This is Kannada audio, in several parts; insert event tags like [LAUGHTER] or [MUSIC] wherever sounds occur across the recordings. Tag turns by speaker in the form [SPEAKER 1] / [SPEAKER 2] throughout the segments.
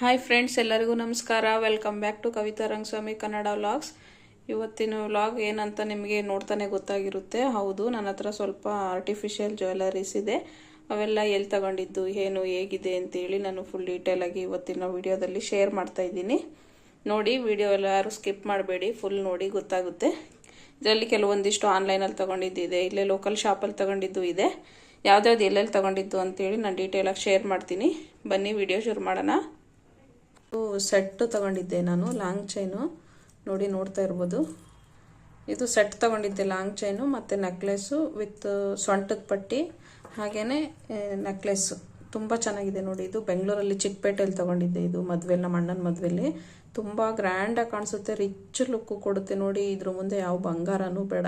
[SPEAKER 1] ಹಾಯ್ ಫ್ರೆಂಡ್ಸ್ ಎಲ್ಲರಿಗೂ ನಮಸ್ಕಾರ. Welcome back to Kavitha Rangaswamy Kannada vlogs ಇವತ್ತಿನ ವ್ಲಾಗ್ ಏನಂತ ನಿಮಗೆ ನೋಡ್ತಾನೆ ಗೊತ್ತಾಗಿರುತ್ತೆ. ಹೌದು, ನನ್ನ ಹತ್ರ ಸ್ವಲ್ಪ ಆರ್ಟಿಫಿಷಿಯಲ್ ಜ್ಯುವೆಲರೀಸ್ ಇದೆ. ಅವೆಲ್ಲ ಎಲ್ಲಿ ತಗೊಂಡಿದ್ದು, ಏನು, ಹೇಗಿದೆ ಅಂತೇಳಿ ನಾನು ಫುಲ್ ಡೀಟೇಲಾಗಿ ಇವತ್ತಿನ ವಿಡಿಯೋದಲ್ಲಿ ಶೇರ್ ಮಾಡ್ತಾ ಇದ್ದೀನಿ. ನೋಡಿ ವಿಡಿಯೋ ಎಲ್ಲ ಯಾರು ಸ್ಕಿಪ್ ಮಾಡಬೇಡಿ ಫುಲ್ ನೋಡಿ ಗೊತ್ತಾಗುತ್ತೆ. ಇದರಲ್ಲಿ ಕೆಲವೊಂದಿಷ್ಟು ಆನ್ಲೈನಲ್ಲಿ ತಗೊಂಡಿದ್ದಿದೆ ಇಲ್ಲೇ ಲೋಕಲ್ ಶಾಪಲ್ಲಿ ತಗೊಂಡಿದ್ದು ಇದೆ. ಯಾವ್ದ್ಯಾವ್ದು ಎಲ್ಲೆಲ್ಲಿ ತಗೊಂಡಿದ್ದು ಅಂತೇಳಿ ನಾನು ಡೀಟೇಲಾಗಿ ಶೇರ್ ಮಾಡ್ತೀನಿ. ಬನ್ನಿ ವಿಡಿಯೋ ಶುರು ಮಾಡೋಣ. ಸೆಟ್ ತಗೊಂಡಿದ್ದೆ ನಾನು, ಲಾಂಗ್ ಚೈನು. ನೋಡಿ, ನೋಡ್ತಾ ಇರ್ಬೋದು. ಇದು ಸೆಟ್ ತಗೊಂಡಿದ್ದೆ, ಲಾಂಗ್ ಚೈನು ಮತ್ತು ನೆಕ್ಲೆಸ್ಸು ವಿತ್ ಸೊಂಟದ ಪಟ್ಟಿ ಹಾಗೇ ನೆಕ್ಲೆಸ್ಸು ತುಂಬ ಚೆನ್ನಾಗಿದೆ ನೋಡಿ, ಇದು ಬೆಂಗಳೂರಲ್ಲಿ ಚಿಕ್ಕಪೇಟೆಯಲ್ಲಿ ತೊಗೊಂಡಿದ್ದೆ ಇದು ಮದುವೆಲಿ, ನಮ್ಮ ಅಣ್ಣನ ಮದುವೆಯಲ್ಲಿ ತುಂಬ ಗ್ರ್ಯಾಂಡಾಗಿ ಕಾಣಿಸುತ್ತೆ ರಿಚ್ ಲುಕ್ಕು ಕೊಡುತ್ತೆ ನೋಡಿ, ಇದ್ರ ಮುಂದೆ ಯಾವ ಬಂಗಾರನೂ ಬೇಡ.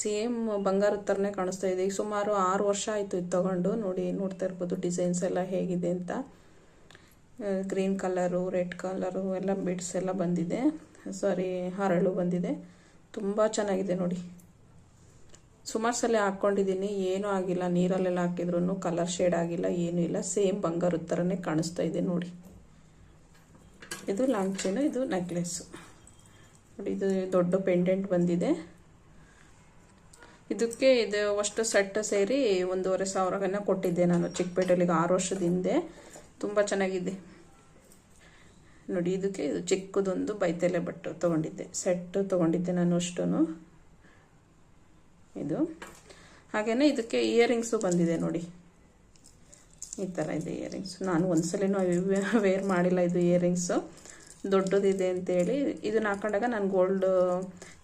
[SPEAKER 1] ಸೇಮ್ ಬಂಗಾರದ ಥರನೇ ಕಾಣಿಸ್ತಾ ಇದೆ. ಈಗ ಸುಮಾರು ಆರು ವರ್ಷ ಆಯಿತು ಇದು ತಗೊಂಡು. ನೋಡಿ, ನೋಡ್ತಾ ಇರ್ಬೋದು, ಡಿಸೈನ್ಸ್ ಎಲ್ಲ ಹೇಗಿದೆ ಅಂತ. ಗ್ರೀನ್ ಕಲರು ರೆಡ್ ಕಲರು ಎಲ್ಲ ಬಿಡ್ಸ್ ಎಲ್ಲ ಬಂದಿದೆ. ಸಾರಿ, ಹರಳು ಬಂದಿದೆ. ತುಂಬ ಚೆನ್ನಾಗಿದೆ ನೋಡಿ. ಸುಮಾರು ಸಲ ಹಾಕ್ಕೊಂಡಿದ್ದೀನಿ. ಏನೂ ಆಗಿಲ್ಲ. ನೀರಲ್ಲೆಲ್ಲ ಹಾಕಿದ್ರು ಕಲರ್ ಶೇಡ್ ಆಗಿಲ್ಲ, ಏನೂ ಇಲ್ಲ. ಸೇಮ್ ಬಂಗಾರದ ಥರನೇ ಕಾಣಿಸ್ತಾ ಇದೆ ನೋಡಿ. ಇದು ಲಾಂಗ್ ಚೈನು ಇದು ನೆಕ್ಲೆಸ್ಸು ನೋಡಿ, ಇದು ದೊಡ್ಡ ಪೆಂಡೆಂಟ್ ಬಂದಿದೆ. ಇದಕ್ಕೆ ಇದು ಅಷ್ಟು ಸೆಟ್ ಸೇರಿ ಒಂದೂವರೆ ಸಾವಿರನ ಕೊಟ್ಟಿದ್ದೆ ನಾನು ಚಿಕ್ಕಪೇಟೆಲಿಗೆ ಆರು ವರ್ಷದ ಹಿಂದೆ. ತುಂಬ ಚೆನ್ನಾಗಿದೆ. ನೋಡಿ, ಇದಕ್ಕೆ ಇದು ಚಿಕ್ಕದೊಂದು ಬೈತೆಲೆ ಬಟ್ಟು ತೊಗೊಂಡಿದ್ದೆ. ಸೆಟ್ಟು ತೊಗೊಂಡಿದ್ದೆ ನಾನು ಅಷ್ಟು ಇದು. ಹಾಗೆಯೇ ಇದಕ್ಕೆ ಇಯರಿಂಗ್ಸು ಬಂದಿದೆ ನೋಡಿ. ಈ ಥರ ಇದೆ ಇಯರಿಂಗ್ಸ್. ನಾನು ಒಂದ್ಸಲಿನೂ ವೇರ್ ಮಾಡಿಲ್ಲ ಇದು ಇಯರಿಂಗ್ಸು. ದೊಡ್ಡದಿದೆ ಅಂತೇಳಿ ಇದನ್ನ ಹಾಕೊಂಡಾಗ ನಾನು ಗೋಲ್ಡ್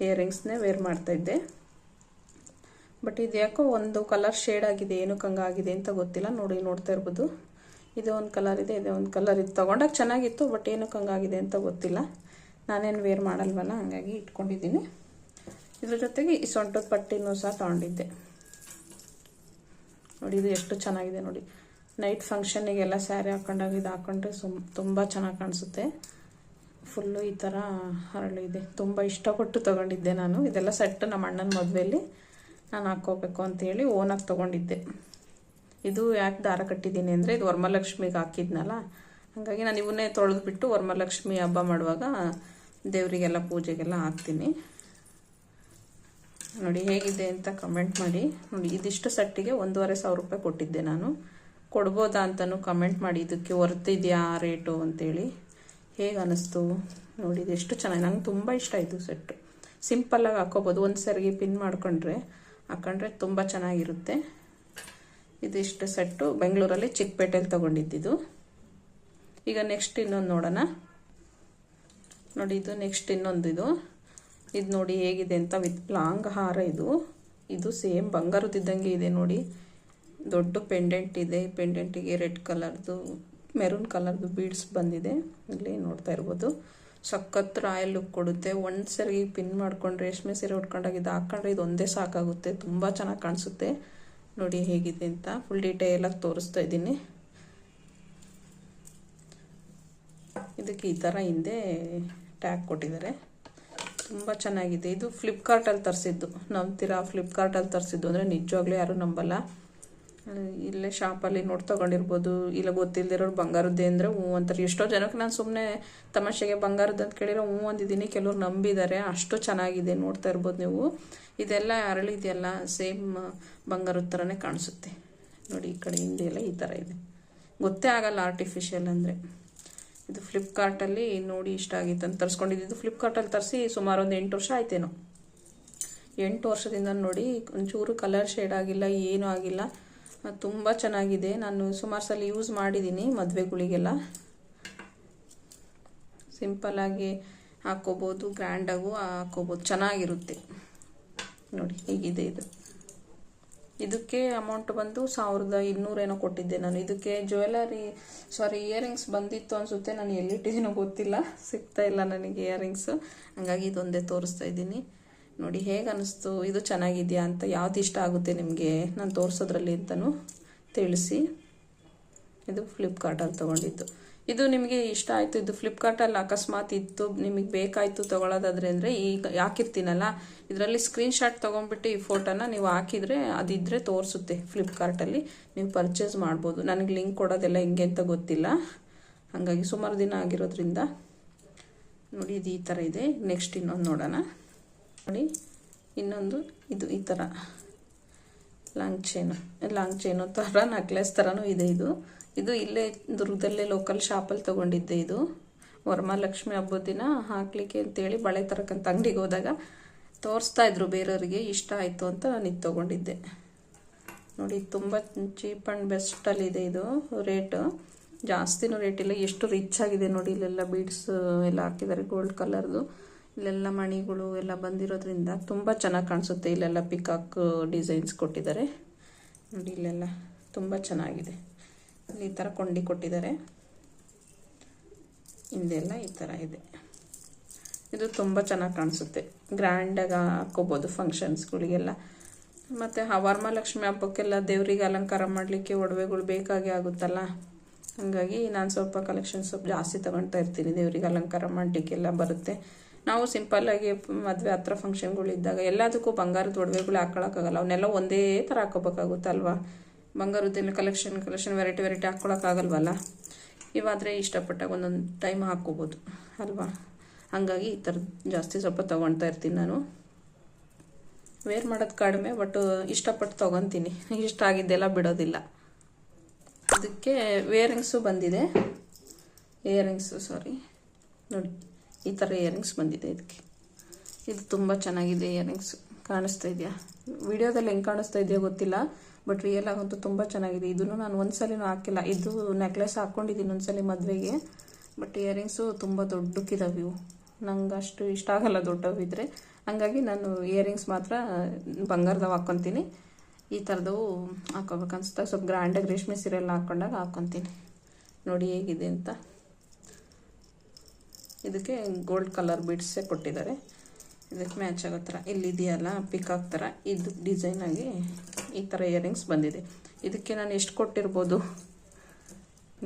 [SPEAKER 1] ಇಯರಿಂಗ್ಸ್ನೇ ವೇರ್ ಮಾಡ್ತಾಯಿದ್ದೆ ಬಟ್ ಇದು ಯಾಕೋ ಒಂದು ಕಲರ್ ಶೇಡ್ ಆಗಿದೆ ಏನಕ್ಕೆ ಹಂಗಾಗಿದೆ ಅಂತ ಗೊತ್ತಿಲ್ಲ. ನೋಡಿ, ನೋಡ್ತಾ ಇರ್ಬೋದು. ಇದೇ ಒಂದು ಕಲರ್ ಇದೆ, ಇದು ಒಂದು ಕಲರ್ ಇದು. ತೊಗೊಂಡಾಗ ಚೆನ್ನಾಗಿತ್ತು ಬಟ್ ಏನಕ್ಕೆ ಹಂಗಾಗಿದೆ ಅಂತ ಗೊತ್ತಿಲ್ಲ. ನಾನೇನು ವೇರ್ ಮಾಡಲ್ವಲ್ಲ, ಹಾಗಾಗಿ ಇಟ್ಕೊಂಡಿದ್ದೀನಿ. ಇದ್ರ ಜೊತೆಗೆ ಈ ಸೊಂಟದ ಪಟ್ಟಿನೂ ಸಹ ತೊಗೊಂಡಿದ್ದೆ. ನೋಡಿ, ಇದು ಎಷ್ಟು ಚೆನ್ನಾಗಿದೆ ನೋಡಿ. ನೈಟ್ ಫಂಕ್ಷನ್ನಿಗೆಲ್ಲ ಸ್ಯಾರಿ ಹಾಕೊಂಡಾಗ ಇದು ಹಾಕೊಂಡ್ರೆ ಸುಮ್, ತುಂಬ ಚೆನ್ನಾಗಿ ಕಾಣಿಸುತ್ತೆ. ಫುಲ್ಲು ಈ ಥರ ಹರಳು ಇದೆ. ತುಂಬ ಇಷ್ಟಪಟ್ಟು ತೊಗೊಂಡಿದ್ದೆ ನಾನು. ಇದೆಲ್ಲ ಸೆಟ್ ನಮ್ಮ ಅಣ್ಣನ ಮದುವೆಯಲ್ಲಿ ನಾನು ಹಾಕ್ಕೋಬೇಕು ಅಂತೇಳಿ ಓನಾಗಿ ತೊಗೊಂಡಿದ್ದೆ. ಇದು ಯಾಕೆ ದಾರ ಕಟ್ಟಿದ್ದೀನಿ ಅಂದರೆ ಇದು ವರಮಲಕ್ಷ್ಮಿಗೆ ಹಾಕಿದ್ನಲ್ಲ. ಹಾಗಾಗಿ ನಾನು ಇವನ್ನೇ ತೊಳೆದುಬಿಟ್ಟು ವರಮಲಕ್ಷ್ಮಿ ಹಬ್ಬ ಮಾಡುವಾಗ ದೇವರಿಗೆಲ್ಲ ಪೂಜೆಗೆಲ್ಲ ಹಾಕ್ತೀನಿ. ನೋಡಿ ಹೇಗಿದೆ ಅಂತ ಕಮೆಂಟ್ ಮಾಡಿ. ನೋಡಿ, ಇದಿಷ್ಟು ಸಟ್ಟಿಗೆ ಒಂದೂವರೆ ಸಾವಿರ ರೂಪಾಯಿ ಕೊಟ್ಟಿದ್ದೆ ನಾನು. ಕೊಡ್ಬೋದಾ ಅಂತಲೂ ಕಮೆಂಟ್ ಮಾಡಿ, ಇದಕ್ಕೆ ವರ್ತಿದೆಯಾ ರೇಟು? ಅಂತೇಳಿ. ಹೇಗೆ ಅನ್ನಿಸ್ತು ನೋಡಿ ಇದು ಎಷ್ಟು ಚೆನ್ನಾಗಿ, ನಂಗೆ ತುಂಬ ಇಷ್ಟ ಆಯಿತು ಸೆಟ್ಟು. ಸಿಂಪಲ್ಲಾಗಿ ಹಾಕೋಬೋದು. ಒಂದು ಸರಿಗೆ ಪಿನ್ ಮಾಡ್ಕೊಂಡ್ರೆ ಹಾಕೊಂಡ್ರೆ ತುಂಬ ಚೆನ್ನಾಗಿರುತ್ತೆ. ಇದಿಷ್ಟು ಸೆಟ್ಟು. ಬೆಂಗಳೂರಲ್ಲಿ ಚಿಕ್ಕಪೇಟೆಯಲ್ಲಿ ತಗೊಂಡಿದ್ದಿದ್ದು ಈಗ ನೆಕ್ಸ್ಟ್ ಇನ್ನೊಂದು ನೋಡೋಣ. ನೋಡಿ, ಇದು ನೆಕ್ಸ್ಟ್ ಇನ್ನೊಂದು ಇದು. ಇದು ನೋಡಿ ಹೇಗಿದೆ ಅಂತ ವಿತ್ ಲಾಂಗ್ ಹಾರ ಇದು. ಇದು ಸೇಮ್ ಬಂಗಾರದಿದ್ದಂಗೆ ಇದೆ ನೋಡಿ. ದೊಡ್ಡ ಪೆಂಡೆಂಟ್ ಇದೆ. ಪೆಂಡೆಂಟಿಗೆ ರೆಡ್ ಕಲರ್ದು, ಮೆರೂನ್ ಕಲರ್ದು ಬೀಡ್ಸ್ ಬಂದಿದೆ. ಇಲ್ಲಿ ನೋಡ್ತಾ ಇರ್ಬೋದು. ಸಖತ್ ರಾಯಲ್ ಲುಕ್ ಕೊಡುತ್ತೆ. ಒಂದು ಸರಿ ಪಿನ್ ಮಾಡ್ಕೊಂಡು ರೇಷ್ಮೆ ಸೀರೆ ಉಟ್ಕೊಂಡಾಗ ಇದು ಹಾಕೊಂಡ್ರೆ ಇದು ಒಂದೇ ಸಾಕಾಗುತ್ತೆ. ತುಂಬ ಚೆನ್ನಾಗಿ ಕಾಣಿಸುತ್ತೆ. ನೋಡಿ ಹೇಗಿದೆ ಅಂತ ಫುಲ್ ಡೀಟೇಲಾಗಿ ತೋರಿಸ್ತಾ ಇದ್ದೀನಿ. ಇದಕ್ಕೆ ಈ ಥರ ಹಿಂದೆ ಟ್ಯಾಗ್ ಕೊಟ್ಟಿದ್ದಾರೆ. ತುಂಬ ಚೆನ್ನಾಗಿದೆ. ಇದು ಫ್ಲಿಪ್ಕಾರ್ಟಲ್ಲಿ ತರಿಸಿದ್ದು. ನಂಬ್ತೀರಾ ಫ್ಲಿಪ್ಕಾರ್ಟಲ್ಲಿ ತರಿಸಿದ್ದು ಅಂದರೆ ನಿಜವಾಗ್ಲೂ ಯಾರೂ ನಂಬಲ್ಲ. ಇಲ್ಲೇ ಶಾಪಲ್ಲಿ ನೋಡಿ ತಗೊಂಡಿರ್ಬೋದು, ಇಲ್ಲ ಗೊತ್ತಿಲ್ಲದಿರೋರು ಬಂಗಾರದ್ದೇ ಅಂದರೆ ಹ್ಞೂ ಅಂತಾರೆ. ಎಷ್ಟೋ ಜನಕ್ಕೆ ನಾನು ಸುಮ್ಮನೆ ತಮಾಷೆಗೆ ಬಂಗಾರದ್ದು ಅಂತ ಕೇಳಿರೋ ಹ್ಞೂ ಅಂದಿದ್ದೀನಿ, ಕೆಲವ್ರು ನಂಬಿದ್ದಾರೆ ಅಷ್ಟು ಚೆನ್ನಾಗಿದೆ ನೋಡ್ತಾ ಇರ್ಬೋದು ನೀವು. ಇದೆಲ್ಲ ಅರಳಿದೆಯಲ್ಲ ಸೇಮ್ ಬಂಗಾರದ ಥರನೇ ಕಾಣಿಸುತ್ತೆ. ನೋಡಿ, ಈ ಕಡೆ ಹಿಂದೆ ಎಲ್ಲ ಈ ಥರ ಇದೆ. ಗೊತ್ತೇ ಆಗಲ್ಲ ಆರ್ಟಿಫಿಷಿಯಲ್ ಅಂದರೆ. ಇದು ಫ್ಲಿಪ್ಕಾರ್ಟಲ್ಲಿ ನೋಡಿ ಇಷ್ಟ ಆಗಿತ್ತು ಅಂತ ತರಿಸ್ಕೊಂಡಿದ್ದು. ಫ್ಲಿಪ್ಕಾರ್ಟಲ್ಲಿ ತರಿಸಿ ಸುಮಾರು ಒಂದು ಎಂಟು ವರ್ಷ ಆಯ್ತೇನೋ. ಎಂಟು ವರ್ಷದಿಂದ ನೋಡಿ, ಒಂಚೂರು ಕಲರ್ ಶೇಡ್ ಆಗಿಲ್ಲ, ಏನೂ ಆಗಿಲ್ಲ. ತುಂಬ ಚೆನ್ನಾಗಿದೆ. ನಾನು ಸುಮಾರು ಸಲ ಯೂಸ್ ಮಾಡಿದ್ದೀನಿ ಮದುವೆಗಳಿಗೆಲ್ಲ ಸಿಂಪಲ್ಲಾಗಿ ಹಾಕ್ಕೋಬೋದು ಗ್ರ್ಯಾಂಡಾಗೂ ಹಾಕ್ಕೋಬೋದು, ಚೆನ್ನಾಗಿರುತ್ತೆ. ನೋಡಿ, ಹೀಗಿದೆ ಇದು. ಇದಕ್ಕೆ ಅಮೌಂಟ್ ಬಂದು ಸಾವಿರದ ಇನ್ನೂರೇನೋ ಕೊಟ್ಟಿದ್ದೆ ನಾನು. ಇದಕ್ಕೆ ಜ್ಯುವೆಲರಿ ಸಾರಿ ಇಯರಿಂಗ್ಸ್ ಬಂದಿತ್ತು ಅನಿಸುತ್ತೆ. ನಾನು ಎಲ್ಲಿಟ್ಟಿದ್ದೀನೋ ಗೊತ್ತಿಲ್ಲ. ಸಿಗ್ತಾ ಇಲ್ಲ ನನಗೆ ಇಯರಿಂಗ್ಸು ಹಂಗಾಗಿ ಇದೊಂದೇ ತೋರಿಸ್ತಾ ಇದ್ದೀನಿ. ನೋಡಿ, ಹೇಗೆ ಅನ್ನಿಸ್ತು ಇದು ಚೆನ್ನಾಗಿದೆಯಾ ಅಂತ ಯಾವ್ದು ಇಷ್ಟ ಆಗುತ್ತೆ ನಿಮಗೆ? ನಾನು ತೋರಿಸೋದ್ರಲ್ಲಿ ಅಂತಲೂ ತಿಳಿಸಿ. ಇದು ಫ್ಲಿಪ್ಕಾರ್ಟಲ್ಲಿ ತೊಗೊಂಡಿದ್ದು. ಇದು ನಿಮಗೆ ಇಷ್ಟ ಆಯಿತು? ಇದು ಫ್ಲಿಪ್ಕಾರ್ಟಲ್ಲಿ ಅಕಸ್ಮಾತ್ ಇತ್ತು ನಿಮಗೆ ಬೇಕಾಯಿತು ತೊಗೊಳೋದಾದ್ರೆ ಅಂದರೆ ಈಗ ಹಾಕಿರ್ತೀನಲ್ಲ, ಇದರಲ್ಲಿ ಸ್ಕ್ರೀನ್ಶಾಟ್ ತೊಗೊಂಡ್ಬಿಟ್ಟು ಈ ಫೋಟೋನ ನೀವು ಹಾಕಿದರೆ ಅದಿದ್ದರೆ ತೋರಿಸುತ್ತೆ ಫ್ಲಿಪ್ಕಾರ್ಟಲ್ಲಿ ನೀವು ಪರ್ಚೇಸ್ ಮಾಡ್ಬೋದು. ನನಗೆ ಲಿಂಕ್ ಕೊಡೋದೆಲ್ಲ ಹಿಂಗೆ ಅಂತ ಗೊತ್ತಿಲ್ಲ. ಹಾಗಾಗಿ ಸುಮಾರು ದಿನ ಆಗಿರೋದ್ರಿಂದ ನೋಡಿ, ಇದು ಈ ಥರ ಇದೆ. ನೆಕ್ಸ್ಟ್ ಇನ್ನೊಂದು ನೋಡೋಣ. ನೋಡಿ ಇನ್ನೊಂದು ಇದು ಈ ಥರ ಲಾಂಗ್ ಚೈನು ಲಾಂಗ್ ಚೈನು ಥರ ನಕ್ಲೆಸ್ ಥರನೂ ಇದೆ ಇದು. ಇದು ಇಲ್ಲೇ ದುರ್ಗದಲ್ಲೇ ಲೋಕಲ್ ಶಾಪಲ್ಲಿ ತೊಗೊಂಡಿದ್ದೆ ಇದು. ವರಮಹಾಲಕ್ಷ್ಮಿ ಹಬ್ಬದ ದಿನ ಹಾಕ್ಲಿಕ್ಕೆ ಅಂತೇಳಿ ಬಳೆ ತರಕ್ಕಂತ ಅಂಗಡಿಗೆ ಹೋದಾಗ ತೋರಿಸ್ತಾ ಇದ್ರು ಬೇರೆಯವರಿಗೆ, ಇಷ್ಟ ಆಯಿತು ಅಂತ ನಾನು ಇದು ತೊಗೊಂಡಿದ್ದೆ. ನೋಡಿ, ತುಂಬ ಚೀಪ್ ಆ್ಯಂಡ್ ಬೆಸ್ಟಲ್ಲಿದೆ ಇದು ರೇಟು. ಜಾಸ್ತಿನೂ ರೇಟ್ ಇಲ್ಲ, ಎಷ್ಟು ರಿಚ್ ಆಗಿದೆ ನೋಡಿ, ಇಲ್ಲೆಲ್ಲ ಬೀಡ್ಸ್ ಎಲ್ಲ ಹಾಕಿದ್ದಾರೆ ಗೋಲ್ಡ್ ಕಲರ್ದು ಇಲ್ಲೆಲ್ಲ ಮಣಿಗಳು ಎಲ್ಲ ಬಂದಿರೋದ್ರಿಂದ ತುಂಬ ಚೆನ್ನಾಗಿ ಕಾಣಿಸುತ್ತೆ. ಇಲ್ಲೆಲ್ಲ ಪಿಕಾಕ್ ಡಿಸೈನ್ಸ್ ಕೊಟ್ಟಿದ್ದಾರೆ. ನೋಡಿ, ಇಲ್ಲೆಲ್ಲ ತುಂಬ ಚೆನ್ನಾಗಿದೆ. ಇಲ್ಲಿ ಈ ಥರ ಕೊಂಡಿ ಕೊಟ್ಟಿದ್ದಾರೆ. ಹಿಂದೆಲ್ಲ ಈ ಥರ ಇದೆ. ಇದು ತುಂಬ ಚೆನ್ನಾಗಿ ಕಾಣಿಸುತ್ತೆ. ಗ್ರ್ಯಾಂಡಾಗಿ ಹಾಕೋಬೋದು ಫಂಕ್ಷನ್ಸ್ಗಳಿಗೆಲ್ಲ ಮತ್ತು ವರಮಹಾಲಕ್ಷ್ಮಿ ಹಬ್ಬಕ್ಕೆಲ್ಲ ದೇವರಿಗೆ ಅಲಂಕಾರ ಮಾಡಲಿಕ್ಕೆ ಒಡವೆಗಳು ಬೇಕಾಗಿ ಆಗುತ್ತಲ್ಲ? ಹಾಗಾಗಿ ನಾನು ಸ್ವಲ್ಪ ಕಲೆಕ್ಷನ್ ಸ್ವಲ್ಪ ಜಾಸ್ತಿ ತಗೊಳ್ತಾ ಇರ್ತೀನಿ. ದೇವರಿಗೆ ಅಲಂಕಾರ ಮಾಡಲಿಕ್ಕೆಲ್ಲ ಬರುತ್ತೆ. ನಾವು ಸಿಂಪಲ್ಲಾಗಿ ಮದುವೆ ಹತ್ರ ಫಂಕ್ಷನ್ಗಳಿದ್ದಾಗ ಎಲ್ಲದಕ್ಕೂ ಬಂಗಾರದ ಒಡವೆಗಳು ಹಾಕ್ಕೊಳಕ್ಕಾಗಲ್ಲ ಅವನ್ನೆಲ್ಲ ಒಂದೇ ಥರ ಹಾಕೋಬೇಕಾಗುತ್ತಲ್ವಾ ಬಂಗಾರದ್ದೆಲ್ಲ ಕಲೆಕ್ಷನ್ ಕಲೆಕ್ಷನ್ ವೆರೈಟಿ ವೆರೈಟಿ ಹಾಕ್ಕೊಳಕ್ಕಾಗಲ್ವಲ್ಲ ಇವಾದರೆ ಇಷ್ಟಪಟ್ಟಾಗ ಒಂದೊಂದು ಟೈಮ್ ಹಾಕ್ಕೋಬೋದು ಅಲ್ವಾ? ಹಾಗಾಗಿ ಈ ಥರದ್ದು ಜಾಸ್ತಿ ಸ್ವಲ್ಪ ತೊಗೊಳ್ತಾ ಇರ್ತೀನಿ ನಾನು. ವೇರ್ ಮಾಡೋದು ಕಡಿಮೆ ಬಟ್ ಇಷ್ಟಪಟ್ಟು ತೊಗೊತೀನಿ. ಇಷ್ಟ ಆಗಿದ್ದೆಲ್ಲ ಬಿಡೋದಿಲ್ಲ. ಅದಕ್ಕೆ ವೇರಿಂಗ್ಸು ಬಂದಿದೆ. ಇಯರಿಂಗ್ಸು ಸಾರಿ ನೋಡಿ. ಈ ಥರ ಇಯರಿಂಗ್ಸ್ ಬಂದಿದೆ ಇದಕ್ಕೆ. ಇದು ತುಂಬ ಚೆನ್ನಾಗಿದೆ ಇಯರಿಂಗ್ಸ್ ಕಾಣಿಸ್ತಾ ಇದೆಯಾ? ವಿಡಿಯೋದಲ್ಲಿ ಹೆಂಗೆ ಕಾಣಿಸ್ತಾ ಇದೆಯೋ ಗೊತ್ತಿಲ್ಲ ಬಟ್ ರಿಯಲ್ ಆಗಂತೂ ತುಂಬ ಚೆನ್ನಾಗಿದೆ. ಇದನ್ನು ನಾನು ಒಂದ್ಸಲಿನೂ ಹಾಕಿಲ್ಲ. ಇದು ನೆಕ್ಲೆಸ್ ಹಾಕ್ಕೊಂಡಿದ್ದೀನಿ ಒಂದ್ಸಲಿ ಮದುವೆಗೆ ಬಟ್ ಇಯರಿಂಗ್ಸು ತುಂಬ ದೊಡ್ಡಕ್ಕಿದಾವೆ ಇವು. ನಂಗೆ ಅಷ್ಟು ಇಷ್ಟ ಆಗಲ್ಲ ದೊಡ್ಡವಿದ್ರೆ ಹಂಗಾಗಿ ನಾನು ಇಯರಿಂಗ್ಸ್ ಮಾತ್ರ, ಬಂಗಾರದವು ಹಾಕ್ಕೊತೀನಿ ಈ ಥರದವು ಹಾಕೋಬೇಕು ಅನ್ಸುತ್ತೆ ಸ್ವಲ್ಪ ಗ್ರ್ಯಾಂಡಾಗಿ ರೇಷ್ಮೆ ಸೀರೆಲ್ಲ ಹಾಕ್ಕೊಂಡಾಗ ಹಾಕ್ಕೊತೀನಿ ನೋಡಿ ಹೇಗಿದೆ ಅಂತ. ಇದಕ್ಕೆ ಗೋಲ್ಡ್ ಕಲರ್ ಬೀಡ್ಸೇ ಕೊಟ್ಟಿದ್ದಾರೆ. ಇದಕ್ಕೆ ಮ್ಯಾಚ್ ಆಗೋ ಥರ ಇಲ್ಲಿದೆಯಲ್ಲ ಪಿಕಾಕ್ ಥರ ಇದು ಡಿಸೈನ್ ಆಗಿ ಈ ಥರ ಇಯರಿಂಗ್ಸ್ ಬಂದಿದೆ. ಇದಕ್ಕೆ ನಾನು ಎಷ್ಟು ಕೊಟ್ಟಿರ್ಬೋದು?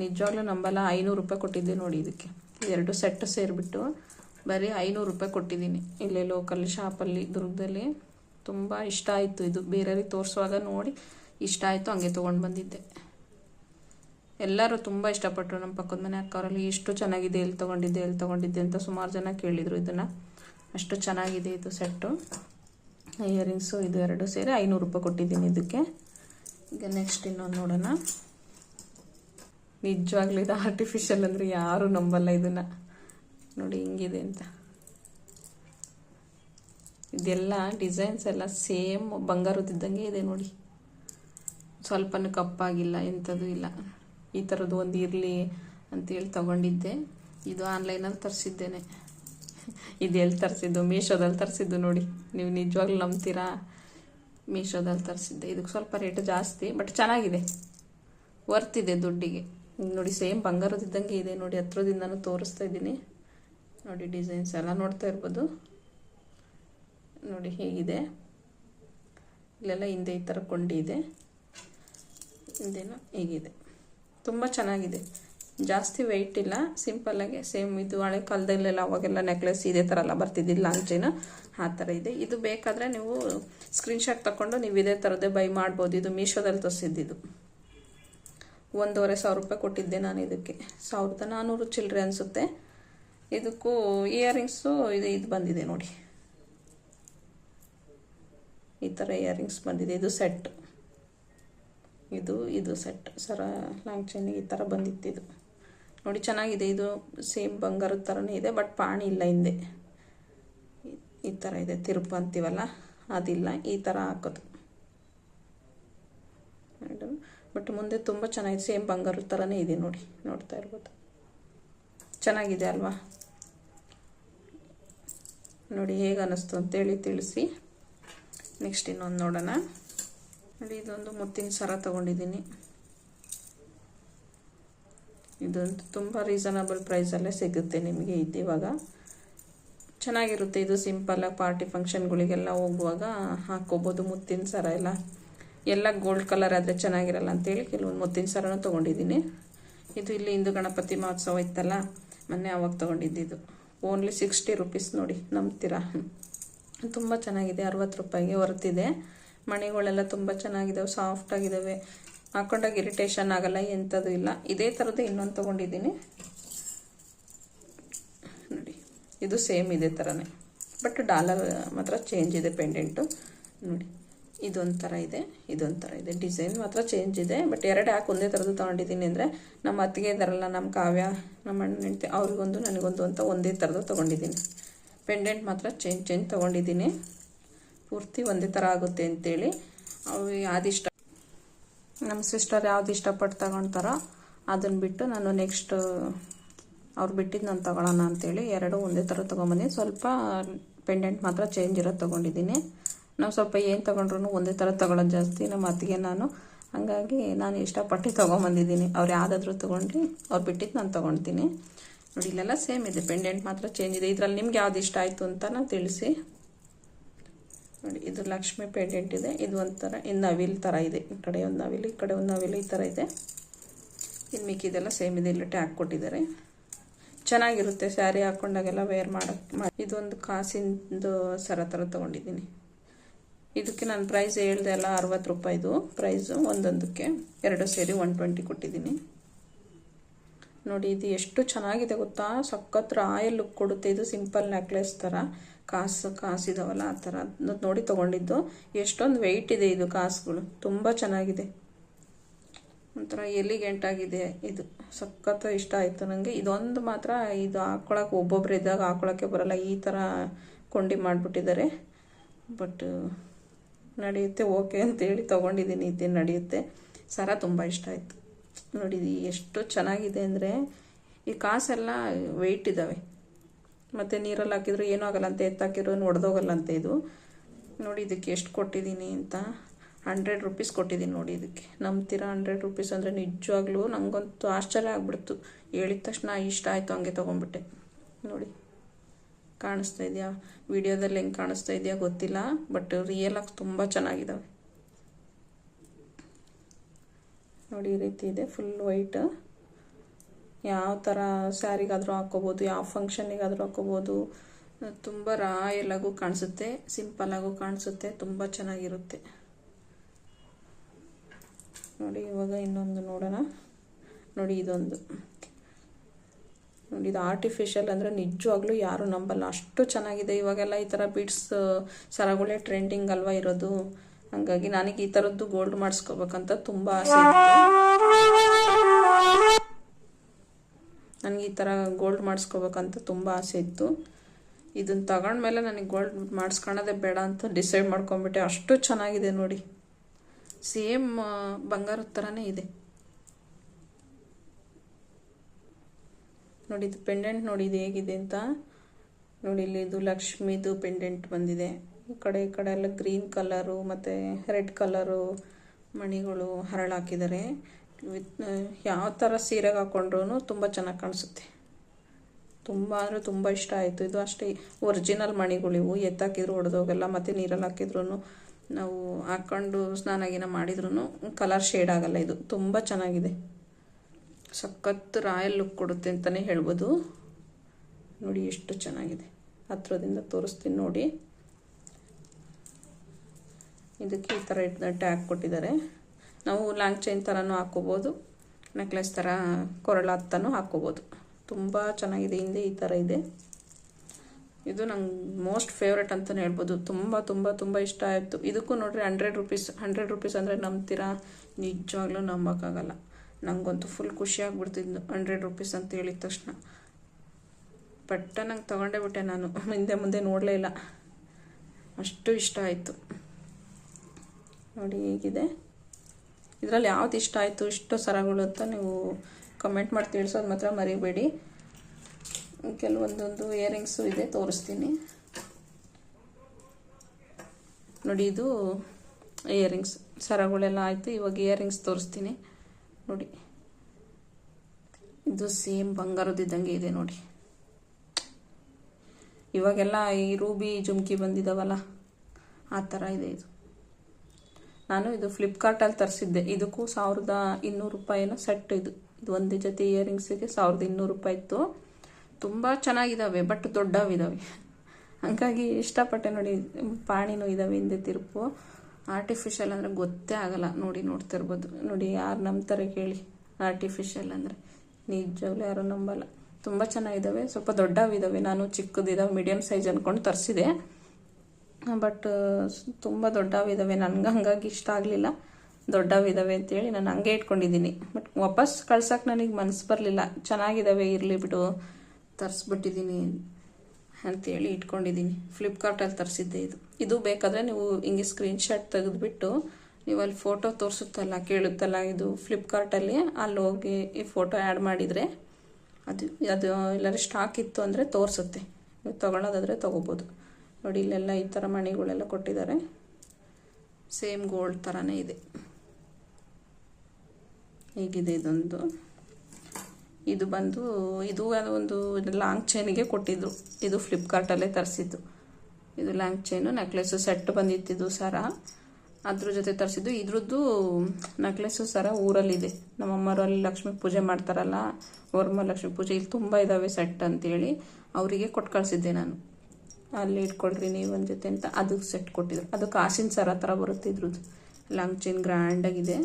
[SPEAKER 1] ನಿಜವಾಗ್ಲೂ ನಂಬಲ್ಲ, ಐನೂರು ರೂಪಾಯಿ ಕೊಟ್ಟಿದ್ದೆ ನೋಡಿ ಇದಕ್ಕೆ. ಎರಡು ಸೆಟ್ ಸೇರಿಬಿಟ್ಟು ಬರೀ ಐನೂರು ರೂಪಾಯಿ ಕೊಟ್ಟಿದ್ದೀನಿ. ಇಲ್ಲೇ ಲೋಕಲ್ ಶಾಪಲ್ಲಿ ದುರ್ಗದಲ್ಲಿ. ತುಂಬ ಇಷ್ಟ ಆಯಿತು ಇದು. ಬೇರೆಯವ್ರಿಗೆ ತೋರಿಸುವಾಗ ನೋಡಿ, ಇಷ್ಟ ಆಯಿತು, ಹಂಗೆ ತೊಗೊಂಡು ಬಂದಿದ್ದೆ. ಎಲ್ಲರೂ ತುಂಬ ಇಷ್ಟಪಟ್ಟರು ನಮ್ಮ ಪಕ್ಕದ ಮನೆ ಅಕ್ಕವರಲ್ಲಿ. ಎಷ್ಟು ಚೆನ್ನಾಗಿದೆ, ಎಲ್ಲಿ ತೊಗೊಂಡಿದ್ದೆ ಎಲ್ಲಿ ತೊಗೊಂಡಿದ್ದೆ ಅಂತ ಸುಮಾರು ಜನ ಕೇಳಿದರು ಇದನ್ನು. ಅಷ್ಟು ಚೆನ್ನಾಗಿದೆ ಇದು ಸೆಟ್ಟು. ಇಯರಿಂಗ್ಸು ಇದು ಎರಡು ಸೇರಿ ಐನೂರು ರೂಪಾಯಿ ಕೊಟ್ಟಿದ್ದೀನಿ ಇದಕ್ಕೆ. ಈಗ ನೆಕ್ಸ್ಟ್ ಇನ್ನೊಂದು ನೋಡೋಣ. ನಿಜವಾಗ್ಲೂ ಇದು ಆರ್ಟಿಫಿಷಿಯಲ್ ಅಂದರೆ ಯಾರೂ ನಂಬಲ್ಲ ಇದನ್ನು. ನೋಡಿ ಹಿಂಗಿದೆ ಅಂತ. ಇದೆಲ್ಲ ಡಿಸೈನ್ಸ್ ಎಲ್ಲ ಸೇಮ್ ಬಂಗಾರದಿದ್ದಂಗೆ ಇದೆ ನೋಡಿ. ಸ್ವಲ್ಪನೂ ಕಪ್ಪಾಗಿಲ್ಲ, ಎಂಥದ್ದು ಇಲ್ಲ. ಈ ಥರದ್ದು ಒಂದು ಇರಲಿ ಅಂತೇಳಿ ತೊಗೊಂಡಿದ್ದೆ. ಇದು ಆನ್ಲೈನಲ್ಲಿ ತರಿಸಿದ್ದೇನೆ. ಇದು ಎಲ್ಲಿ ತರಿಸಿದ್ದು? ಮೀಶೋದಲ್ಲಿ ತರಿಸಿದ್ದು ನೋಡಿ. ನೀವು ನಿಜವಾಗ್ಲೂ ನಂಬ್ತೀರಾ? ಮೀಶೋದಲ್ಲಿ ತರಿಸಿದ್ದೆ. ಇದಕ್ಕೆ ಸ್ವಲ್ಪ ರೇಟ್ ಜಾಸ್ತಿ, ಬಟ್ ಚೆನ್ನಾಗಿದೆ. ವರ್ತ್ ಇದೆ ದುಡ್ಡಿಗೆ. ನೋಡಿ, ಸೇಮ್ ಬಂಗಾರದಿದ್ದಂಗೆ ಇದೆ ನೋಡಿ. ಹತ್ರದಿಂದನೂ ತೋರಿಸ್ತಾ ಇದ್ದೀನಿ. ನೋಡಿ, ಡಿಸೈನ್ಸ್ ಎಲ್ಲ ನೋಡ್ತಾ ಇರ್ಬೋದು. ನೋಡಿ, ಹೇಗಿದೆ? ಇಲ್ಲೆಲ್ಲ ಹಿಂದೆ ಈ ಥರ ಕೊಂಡಿ ಇದೆ ಹಿಂದೆನೂ, ಹೀಗಿದೆ. ತುಂಬ ಚೆನ್ನಾಗಿದೆ. ಜಾಸ್ತಿ ವೆಯ್ಟ್ ಇಲ್ಲ. ಸಿಂಪಲ್ಲಾಗಿ ಸೇಮ್ ಇದು ಹಳೆ ಕಾಲದಲ್ಲೆಲ್ಲ ಅವಾಗೆಲ್ಲ ನೆಕ್ಲೆಸ್ ಇದೇ ಥರ ಎಲ್ಲ ಬರ್ತಿದ್ದಿಲ್ಲ ಅಂಚೆನ. ಚೈನ್ ಆ ಥರ ಇದೆ. ಇದು ಬೇಕಾದರೆ ನೀವು ಸ್ಕ್ರೀನ್ಶಾಟ್ ತಗೊಂಡು ನೀವು ಇದೇ ಥರದ್ದೇ ಬೈ ಮಾಡ್ಬೋದು. ಇದು ಮೀಶೋದಲ್ಲಿ ತೋರಿಸಿದ್ದಿದ್ದು ಒಂದೂವರೆ ಸಾವಿರ ರೂಪಾಯಿ ಕೊಟ್ಟಿದ್ದೆ ನಾನು ಇದಕ್ಕೆ. ಸಾವಿರದ ನಾನ್ನೂರು ಚಿಲ್ಲರೆ ಅನಿಸುತ್ತೆ. ಇದಕ್ಕೂ ಇಯರಿಂಗ್ಸು ಇದು ಇದು ಬಂದಿದೆ ನೋಡಿ. ಈ ಥರ ಇಯರಿಂಗ್ಸ್ ಬಂದಿದೆ. ಇದು ಸೆಟ್ ಇದು ಇದು ಸೆಟ್ ಸರ, ಲಾಂಗ್ ಚೈನ್ ಈ ಥರ ಬಂದಿತ್ತು ಇದು. ನೋಡಿ, ಚೆನ್ನಾಗಿದೆ. ಇದು ಸೇಮ್ ಬಂಗಾರದ ಥರನೇ ಇದೆ ಬಟ್ ಪಾಣಿ ಇಲ್ಲ ಹಿಂದೆ. ಈ ಥರ ಇದೆ. ತಿರುಪು ಅಂತೀವಲ್ಲ, ಅದಿಲ್ಲ. ಈ ಥರ ಹಾಕೋದು. ಬಟ್ ಮುಂದೆ ತುಂಬ ಚೆನ್ನಾಗಿದೆ. ಸೇಮ್ ಬಂಗಾರದ ಥರನೇ ಇದೆ ನೋಡಿ. ನೋಡ್ತಾ ಇರ್ಬೋದು. ಚೆನ್ನಾಗಿದೆ ಅಲ್ವಾ? ನೋಡಿ, ಹೇಗೆ ಅನ್ನಿಸ್ತು ಅಂತೇಳಿ ತಿಳಿಸಿ. ನೆಕ್ಸ್ಟ್ ಇನ್ನೊಂದು ನೋಡೋಣ. ನೋಡಿ, ಇದೊಂದು ಮುತ್ತಿನ ಸರ ತೊಗೊಂಡಿದ್ದೀನಿ. ಇದೊಂದು ತುಂಬ ರೀಸನಬಲ್ ಪ್ರೈಸಲ್ಲೇ ಸಿಗುತ್ತೆ ನಿಮಗೆ ಇದು ಇವಾಗ ಚೆನ್ನಾಗಿರುತ್ತೆ ಇದು ಸಿಂಪಲ್ಲಾಗಿ ಪಾರ್ಟಿ ಫಂಕ್ಷನ್ಗಳಿಗೆಲ್ಲ ಹೋಗುವಾಗ ಹಾಕ್ಕೋಬೋದು ಮುತ್ತಿನ ಸರ ಎಲ್ಲ. ಎಲ್ಲ ಗೋಲ್ಡ್ ಕಲರ್ ಆದರೆ ಚೆನ್ನಾಗಿರಲ್ಲ ಅಂತೇಳಿ ಕೆಲವೊಂದು ಮುತ್ತಿನ ಸರನೂ ತೊಗೊಂಡಿದ್ದೀನಿ. ಇದು ಇಲ್ಲಿ ಹಿಂದೂ ಗಣಪತಿ ಮಹೋತ್ಸವ ಇತ್ತಲ್ಲ, ಮೊನ್ನೆ ಅವಾಗ ತೊಗೊಂಡಿದ್ದಿದ್ದು ಓನ್ಲಿ ಸಿಕ್ಸ್ಟಿ ರುಪೀಸ್ ನೋಡಿ, ನಂಬ್ತೀರಾ? ತುಂಬ ಚೆನ್ನಾಗಿದೆ, ಅರವತ್ತು ರೂಪಾಯಿಗೆ ಹೊರತಿದೆ ಮಣಿಗಳೆಲ್ಲ ತುಂಬ ಚೆನ್ನಾಗಿದ್ದಾವೆ ಸಾಫ್ಟ್ ಹಾಕೊಂಡಾಗ ಇರಿಟೇಷನ್ ಆಗಲ್ಲ ಎಂಥದ್ದು ಇಲ್ಲ. ಇದೇ ಥರದ್ದು ಇನ್ನೊಂದು ತಗೊಂಡಿದ್ದೀನಿ. ನೋಡಿ, ಇದು ಸೇಮ್ ಇದೆ ಥರನೇ ಬಟ್ ಡಾಲರ್ ಮಾತ್ರ ಚೇಂಜ್ ಇದೆ ಪೆಂಡೆಂಟು ನೋಡಿ ಇದೊಂಥರ ಇದೆ ಇದೊಂಥರ ಇದೆ. ಡಿಸೈನ್ ಮಾತ್ರ ಚೇಂಜ್ ಇದೆ ಬಟ್ ಎರಡು ಯಾಕೆ ಒಂದೇ ಥರದ್ದು ತಗೊಂಡಿದ್ದೀನಿ ಅಂದರೆ, ನಮ್ಮ ಅತ್ತಿಗೆ ಇದ್ದಾರಲ್ಲ, ನಮ್ಮ ಕಾವ್ಯ, ನಮ್ಮ ಅಣ್ಣ ಹೆಂಡತಿ, ಅವ್ರಿಗೊಂದು, ನನಗೊಂದು ಅಂತ ಒಂದೇ ಥರದ್ದು ತಗೊಂಡಿದ್ದೀನಿ. ಪೆಂಡೆಂಟ್ ಮಾತ್ರ ಚೇಂಜ್ ಚೇಂಜ್ ತಗೊಂಡಿದ್ದೀನಿ. ಪೂರ್ತಿ ಒಂದೇ ಥರ ಆಗುತ್ತೆ ಅಂತೇಳಿ ಅವು ಯಾವ್ದಿಷ್ಟ ನಮ್ಮ ಸಿಸ್ಟರ್ ಯಾವ್ದು ಇಷ್ಟಪಟ್ಟು ತಗೊಳ್ತಾರೋ ಅದನ್ನು ಬಿಟ್ಟು ನಾನು ನೆಕ್ಸ್ಟ್ ಅವ್ರು ಬಿಟ್ಟಿದ್ದು ನಾನು ತಗೊಳ್ಳೋಣ ಅಂತೇಳಿ ಎರಡು ಒಂದೇ ಥರ ತೊಗೊಂಬಂದಿನಿ. ಸ್ವಲ್ಪ ಪೆಂಡೆಂಟ್ ಮಾತ್ರ ಚೇಂಜ್ ಇರೋದು ತೊಗೊಂಡಿದ್ದೀನಿ ನಾವು ಸ್ವಲ್ಪ ಏನು ತೊಗೊಂಡ್ರು ಒಂದೇ ಥರ ತೊಗೊಳೋದು ಜಾಸ್ತಿ ನಮ್ಮ ಅತ್ತಿಗೆ ನಾನು. ಹಾಗಾಗಿ ನಾನು ಇಷ್ಟಪಟ್ಟು ತೊಗೊಂಬಂದಿದ್ದೀನಿ ಅವ್ರು ಯಾವುದಾದ್ರೂ ತೊಗೊಂಡು ಅವ್ರು ಬಿಟ್ಟಿದ್ದು ನಾನು ತೊಗೊಳ್ತೀನಿ ನೋಡಿ, ಇಲ್ಲೆಲ್ಲ ಸೇಮ್ ಇದೆ. ಪೆಂಡೆಂಟ್ ಮಾತ್ರ ಚೇಂಜ್ ಇದೆ. ಇದರಲ್ಲಿ ನಿಮ್ಗೆ ಯಾವ್ದು ಇಷ್ಟ ಆಯಿತು ಅಂತ ನಾನು ತಿಳಿಸಿ. ನೋಡಿ, ಇದು ಲಕ್ಷ್ಮಿ ಪೆಂಡೆಂಟ್ ಇದೆ. ಇದು ಒಂಥರ ಇನ್ನು ನವಿಲ್ ಥರ ಇದೆ. ಈ ಕಡೆ ಒಂದು ನವಿಲು, ಈ ಕಡೆ ಒಂದು ನವಿಲು ಈ ಥರ ಇದೆ. ಇನ್ನು ಮಿಕ್ಕಿದೆಲ್ಲ ಸೇಮ್ ಇದೆ ಇಲ್ಲಿ ಟ್ಯಾಕ್ ಕೊಟ್ಟಿದ್ದಾರೆ ಚೆನ್ನಾಗಿರುತ್ತೆ ಸ್ಯಾರಿ ಹಾಕ್ಕೊಂಡಾಗೆಲ್ಲ ವೇರ್ ಮಾಡೋಕ್ಕೆ ಇದೊಂದು ಕಾಸಿಂದು ಸರ ಥರ ತೊಗೊಂಡಿದ್ದೀನಿ. ಇದಕ್ಕೆ ನಾನು ಪ್ರೈಸ್ ಹೇಳ್ದೆ ಅಲ್ಲ, ಅರವತ್ತು ರೂಪಾಯಿದು. ಪ್ರೈಸು ಒಂದೊಂದಕ್ಕೆ ಎರಡು ಸೇರಿ ಒನ್ ಟ್ವೆಂಟಿ ಕೊಟ್ಟಿದ್ದೀನಿ. ನೋಡಿ, ಇದು ಎಷ್ಟು ಚೆನ್ನಾಗಿದೆ ಗೊತ್ತಾ? ಸಖತ್ ರಾಯಲ್ ಲುಕ್ ಕೊಡುತ್ತೆ. ಇದು ಸಿಂಪಲ್ ನೆಕ್ಲೆಸ್ ಥರ ಕಾಸು ಕಾಸಿದಾವಲ್ಲ ಆ ಥರ ನೋಡಿ ತೊಗೊಂಡಿದ್ದು. ಎಷ್ಟೊಂದು ವೆಯ್ಟ್ ಇದೆ ಇದು ಕಾಸುಗಳು. ತುಂಬ ಚೆನ್ನಾಗಿದೆ. ಒಂಥರ ಎಲಿಗೆಂಟ್ ಆಗಿದೆ ಇದು. ಸಖತ್ ಇಷ್ಟ ಆಯಿತು ನನಗೆ ಇದೊಂದು ಮಾತ್ರ ಇದು ಹಾಕ್ಕೊಳಕ್ಕೆ ಒಬ್ಬೊಬ್ರು ಇದ್ದಾಗ ಹಾಕ್ಕೊಳಕ್ಕೆ ಬರಲ್ಲ. ಈ ಥರ ಕೊಂಡಿ ಮಾಡಿಬಿಟ್ಟಿದ್ದಾರೆ. ಬಟ್ ನಡೆಯುತ್ತೆ ಓಕೆ ಅಂತೇಳಿ ತೊಗೊಂಡಿದ್ದೀನಿ. ಇದು ನಡೆಯುತ್ತೆ. ಸರ ತುಂಬ ಇಷ್ಟ ಆಯಿತು. ನೋಡಿ ಎಷ್ಟು ಚೆನ್ನಾಗಿದೆ ಅಂದರೆ ಈ ಕಾಸೆಲ್ಲ ವೆಯ್ಟ್ ಇದ್ದಾವೆ ಮತ್ತು ನೀರಲ್ಲಿ ಹಾಕಿದ್ರು ಏನೂ ಆಗಲ್ಲಂತೆ ಎತ್ತಾಕಿರೋ ಒಡೆದೋಗಲ್ಲ ಅಂತ ಇದು. ನೋಡಿ ಇದಕ್ಕೆ ಎಷ್ಟು ಕೊಟ್ಟಿದ್ದೀನಿ ಅಂತ. ಹಂಡ್ರೆಡ್ ರುಪೀಸ್ ಕೊಟ್ಟಿದ್ದೀನಿ ನೋಡಿ ಇದಕ್ಕೆ. ನಂಬ್ತೀರಾ ಹಂಡ್ರೆಡ್ ರುಪೀಸ್ ಅಂದರೆ ನಿಜವಾಗ್ಲೂ ನನಗಂತೂ ಆಶ್ಚರ್ಯ ಆಗ್ಬಿಡ್ತು. ಹೇಳಿದ ತಕ್ಷಣ ಇಷ್ಟ ಆಯಿತು, ಹಂಗೆ ತೊಗೊಂಬಿಟ್ಟೆ ನೋಡಿ, ಕಾಣಿಸ್ತಾ ಇದೆಯಾ? ವಿಡಿಯೋದಲ್ಲಿ ಹೆಂಗೆ ಕಾಣಿಸ್ತಾ ಇದೆಯಾ ಗೊತ್ತಿಲ್ಲ, ಬಟ್ ರಿಯಲ್ ಆಗಿ ತುಂಬ ಚೆನ್ನಾಗಿದ್ದಾವೆ ನೋಡಿ ಈ ರೀತಿ ಇದೆ ಫುಲ್ ವೈಟ್ ಯಾವ ಥರ ಸ್ಯಾರಿಗಾದರೂ ಹಾಕ್ಕೋಬೋದು, ಯಾವ ಫಂಕ್ಷನಿಗಾದರೂ ಹಾಕ್ಕೋಬೋದು, ತುಂಬ ರಾಯಲ್ ಆಗು ಕಾಣಿಸುತ್ತೆ, ಸಿಂಪಲ್ ಆಗು ಕಾಣಿಸುತ್ತೆ, ತುಂಬ ಚೆನ್ನಾಗಿರುತ್ತೆ. ನೋಡಿ, ಇವಾಗ ಇನ್ನೊಂದು ನೋಡೋಣ. ನೋಡಿ, ಇದೊಂದು. ನೋಡಿ, ಇದು ಆರ್ಟಿಫಿಷಿಯಲ್ ಅಂದರೆ ನಿಜವಾಗ್ಲೂ ಯಾರು ನಂಬಲ್ಲ. ಅಷ್ಟು ಚೆನ್ನಾಗಿದೆ. ಇವಾಗೆಲ್ಲ ಈ ಥರ ಬೀಡ್ಸ್ ಸರಗಳೇ ಟ್ರೆಂಡಿಂಗ್ ಅಲ್ವಾ ಇರೋದು. ಹಾಗಾಗಿ ನನಗೆ ಈ ಥರದ್ದು ಗೋಲ್ಡ್ ಮಾಡಿಸ್ಕೋಬೇಕಂತ ತುಂಬ ಆಸೆ ಇತ್ತು. ನನಗೆ ಈ ಥರ ಗೋಲ್ಡ್ ಮಾಡಿಸ್ಕೋಬೇಕಂತ ತುಂಬ ಆಸೆ ಇತ್ತು. ಇದನ್ನು ತಗೊಂಡ್ಮೇಲೆ ನನಗೆ ಗೋಲ್ಡ್ ಮಾಡಿಸ್ಕೊಳ್ಳೋದೇ ಬೇಡ ಅಂತ ಡಿಸೈಡ್ ಮಾಡ್ಕೊಂಬಿಟ್ಟೆ. ಅಷ್ಟು ಚೆನ್ನಾಗಿದೆ ನೋಡಿ. ಸೇಮ್ ಬಂಗಾರದ ಥರನೇ ಇದೆ. ನೋಡಿ, ಇದು ಪೆಂಡೆಂಟ್ ನೋಡಿ ಇದು ಹೇಗಿದೆ ಅಂತ. ನೋಡಿ, ಇಲ್ಲಿ ಇದು ಲಕ್ಷ್ಮಿದು ಪೆಂಡೆಂಟ್ ಬಂದಿದೆ. ಈ ಕಡೆ ಈ ಕಡೆ ಎಲ್ಲ ಗ್ರೀನ್ ಕಲರು ಮತ್ತು ರೆಡ್ ಕಲರು ಮಣಿಗಳು ಹರಳಾಕಿದ್ದಾರೆ. ಯಾವ ಥರ ಸೀರೆಗೆ ಹಾಕೊಂಡ್ರೂ ತುಂಬ ಚೆನ್ನಾಗಿ ಕಾಣಿಸುತ್ತೆ. ತುಂಬ ಅಂದರೆ ತುಂಬ ಇಷ್ಟ ಆಯಿತು. ಇದು ಅಷ್ಟೇ ಒರಿಜಿನಲ್ ಮಣಿಗಳಿವು. ಎತ್ತಾಕಿದ್ರು ಹೊಡೆದೋಗೆಲ್ಲ ಮತ್ತು ನೀರಲ್ಲಿ ಹಾಕಿದ್ರು ನಾವು ಹಾಕ್ಕೊಂಡು ಸ್ನಾನ ಗೀನ ಮಾಡಿದ್ರು ಕಲರ್ ಶೇಡ್ ಆಗಲ್ಲ ಇದು. ತುಂಬ ಚೆನ್ನಾಗಿದೆ. ಸಖತ್ತು ರಾಯಲ್ ಲುಕ್ ಕೊಡುತ್ತೆ ಅಂತಲೇ ಹೇಳ್ಬೋದು. ನೋಡಿ ಎಷ್ಟು ಚೆನ್ನಾಗಿದೆ. ಹತ್ರದಿಂದ ತೋರಿಸ್ತೀನಿ ನೋಡಿ. ಇದಕ್ಕೆ ಈ ಥರ ಟ್ಯಾಗ್ ಕೊಟ್ಟಿದ್ದಾರೆ. ನಾವು ಲಾಂಗ್ ಚೈನ್ ಥರನೂ ಹಾಕ್ಕೋಬೋದು. ನೆಕ್ಲೆಸ್ ಥರ ಕೊರಳ ಹತ್ತನೂ ಹಾಕ್ಕೋಬೋದು. ತುಂಬ ಚೆನ್ನಾಗಿದೆ, ಹಿಂದೆ ಈ ಥರ ಇದೆ. ಇದು ನಂಗೆ ಮೋಸ್ಟ್ ಫೇವ್ರೆಟ್ ಅಂತಲೇ ಹೇಳ್ಬೋದು. ತುಂಬ ತುಂಬ ತುಂಬ ಇಷ್ಟ ಆಯಿತು. ಇದಕ್ಕೂ ನೋಡ್ರಿ, ಹಂಡ್ರೆಡ್ ರುಪೀಸ್ ಹಂಡ್ರೆಡ್ ರುಪೀಸ್ ಅಂದರೆ ನಂಬ್ತೀರಾ? ನಿಜವಾಗ್ಲೂ ನಂಬೋಕ್ಕಾಗಲ್ಲ. ನನಗಂತೂ ಫುಲ್ ಖುಷಿ ಆಗಿಬಿಡ್ತಿದ್ದು ಹಂಡ್ರೆಡ್ ರುಪೀಸ್ ಅಂತ ಹೇಳಿದ ತಕ್ಷಣ. ಬಟ್ಟ ನಂಗೆ ತೊಗೊಂಡೇ ಬಿಟ್ಟೆ ನಾನು. ಹಿಂದೆ ಮುಂದೆ ನೋಡಲೇ ಇಲ್ಲ. ಅಷ್ಟು ಇಷ್ಟ ಆಯಿತು. ನೋಡಿ, ಹೇಗಿದೆ? ಇದರಲ್ಲಿ ಯಾವ್ದು ಇಷ್ಟ ಆಯಿತು, ಇಷ್ಟು ಸರಗಳು ಅಂತ ನೀವು ಕಮೆಂಟ್ ಮಾಡಿ ತಿಳಿಸೋದು ಮಾತ್ರ ಮರಿಬೇಡಿ. ಕೆಲವೊಂದೊಂದು ಇಯರಿಂಗ್ಸು ಇದೆ, ತೋರಿಸ್ತೀನಿ. ನೋಡಿ, ಇದು ಇಯರಿಂಗ್ಸ್ ಸರಗಳೆಲ್ಲ ಆಯಿತು. ಇವಾಗ ಇಯರಿಂಗ್ಸ್ ತೋರಿಸ್ತೀನಿ. ನೋಡಿ. ಇದು ಸೇಮ್ ಬಂಗಾರದಿದ್ದಂಗೆ ಇದೆ, ನೋಡಿ. ಇವಾಗೆಲ್ಲ ಈ ರೂಬಿ ಜುಮ್ಕಿ ಬಂದಿದ್ದಾವಲ್ಲ ಆ ಥರ ಇದೆ ಇದು. ನಾನು ಇದು ಫ್ಲಿಪ್ಕಾರ್ಟಲ್ಲಿ ತರಿಸಿದ್ದೆ. ಇದಕ್ಕೂ ಸಾವಿರದ ಇನ್ನೂರು ರೂಪಾಯಿನೋ ಸೆಟ್ ಇದು. ಇದು ಒಂದೇ ಜೊತೆ ಇಯರಿಂಗ್ಸಿಗೆ ಸಾವಿರದ ಇನ್ನೂರು ರೂಪಾಯಿ ಇತ್ತು. ತುಂಬ ಚೆನ್ನಾಗಿದ್ದಾವೆ ಬಟ್ ದೊಡ್ಡವಿದ್ದಾವೆ ಹಾಗಾಗಿ ಇಷ್ಟಪಟ್ಟೆ ನೋಡಿ, ಪಾಣಿನೂ ಇದ್ದಾವೆ ಹಿಂದೆ ತಿರುಪು. ಆರ್ಟಿಫಿಷಿಯಲ್ ಅಂದರೆ ಗೊತ್ತೇ ಆಗಲ್ಲ. ನೋಡಿ ನೋಡ್ತಿರ್ಬೋದು. ನೋಡಿ ಯಾರು ನಂಬ್ತಾರೆ ಕೇಳಿ. ಆರ್ಟಿಫಿಷಿಯಲ್ ಅಂದರೆ. ನಿಜವಾಗ್ಲೂ ಯಾರೂ ನಂಬಲ್ಲ. ತುಂಬ ಚೆನ್ನಾಗಿದ್ದಾವೆ ಸ್ವಲ್ಪ ದೊಡ್ಡವಿದ್ದಾವೆ ನಾನು ಚಿಕ್ಕದಿದ್ದಾವೆ ಮೀಡಿಯಮ್ ಸೈಜ್ ಅಂದ್ಕೊಂಡು ತರಿಸಿದೆ. ಬಟ್ ತುಂಬ ದೊಡ್ಡವಿದ್ದಾವೆ ನನಗೆ ಹಂಗಾಗಿ ಇಷ್ಟ ಆಗಲಿಲ್ಲ. ದೊಡ್ಡವಿದ್ದಾವೆ ಅಂತೇಳಿ ನಾನು ಹಂಗೆ ಇಟ್ಕೊಂಡಿದ್ದೀನಿ. ಬಟ್ ವಾಪಸ್ ಕಳ್ಸೋಕೆ ನನಗೆ ಮನಸ್ಸು ಬರಲಿಲ್ಲ. ಚೆನ್ನಾಗಿದ್ದಾವೆ ಇರಲಿ ಬಿಡು ತರಿಸ್ಬಿಟ್ಟಿದ್ದೀನಿ ಅಂತೇಳಿ ಇಟ್ಕೊಂಡಿದ್ದೀನಿ ಫ್ಲಿಪ್ಕಾರ್ಟಲ್ಲಿ ತರಿಸಿದ್ದೆ ಇದು. ಇದು ಬೇಕಾದರೆ ನೀವು ಹಿಂಗೆ ಸ್ಕ್ರೀನ್ಶಾಟ್ ತೆಗೆದುಬಿಟ್ಟು ನೀವು ಅಲ್ಲಿ ಫೋಟೋ ತೋರಿಸುತ್ತಲ್ಲ, ಕೇಳುತ್ತಲ್ಲ, ಇದು ಫ್ಲಿಪ್ಕಾರ್ಟಲ್ಲಿ, ಅಲ್ಲಿ ಹೋಗಿ ಈ ಫೋಟೋ ಆ್ಯಡ್ ಮಾಡಿದರೆ ಅದು ಅದು ಎಲ್ಲರೂ ಸ್ಟಾಕ್ ಇತ್ತು ಅಂದರೆ ತೋರಿಸುತ್ತೆ. ನೀವು ತೊಗೊಳೋದಾದರೆ ತೊಗೋಬೋದು. ನೋಡಿ, ಇಲ್ಲೆಲ್ಲ ಈ ಥರ ಮಣಿಗಳೆಲ್ಲ ಕೊಟ್ಟಿದ್ದಾರೆ. ಸೇಮ್ ಗೋಲ್ಡ್ ಥರನೇ ಇದೆ. ಹೀಗಿದೆ ಇದೊಂದು? ಇದು ಬಂದು, ಇದು ಒಂದು ಲಾಂಗ್ ಚೈನಿಗೆ ಕೊಟ್ಟಿದ್ದು ಇದು ಫ್ಲಿಪ್ಕಾರ್ಟಲ್ಲೇ ತರಿಸಿದ್ದು. ಇದು ಲಾಂಗ್ ಚೈನು ನೆಕ್ಲೆಸ್ಸು ಸೆಟ್ ಬಂದಿತ್ತಿದ್ದು ಸರ. ಅದ್ರ ಜೊತೆ ತರಿಸಿದ್ದು. ಇದ್ರದ್ದು ನೆಕ್ಲೆಸ್ಸು ಸರ ಊರಲ್ಲಿದೆ. ನಮ್ಮಮ್ಮರು ಅಲ್ಲಿ ಲಕ್ಷ್ಮಿ ಪೂಜೆ ಮಾಡ್ತಾರಲ್ಲ ವರಮಹಾಲಕ್ಷ್ಮಿ ಪೂಜೆ, ಇಲ್ಲಿ ತುಂಬ ಇದ್ದಾವೆ ಸೆಟ್ ಅಂತೇಳಿ. ಅವರಿಗೆ ಕೊಟ್ಟು ಕಳಿಸಿದ್ದೆ ನಾನು. ಅಲ್ಲಿ ಇಟ್ಕೊಳ್ರಿ ನೀವು ಒಂದು ಜೊತೆ ಅಂತ. ಅದಕ್ಕೆ ಸೆಟ್ ಕೊಟ್ಟಿದ್ರು. ಅದು ಕಾಸಿನ ಸರ ಥರ ಬರುತ್ತೆ ಇದ್ರದ್ದು. ಲಾಂಗ್ ಚೈನ್ ಗ್ರ್ಯಾಂಡಾಗಿದೆ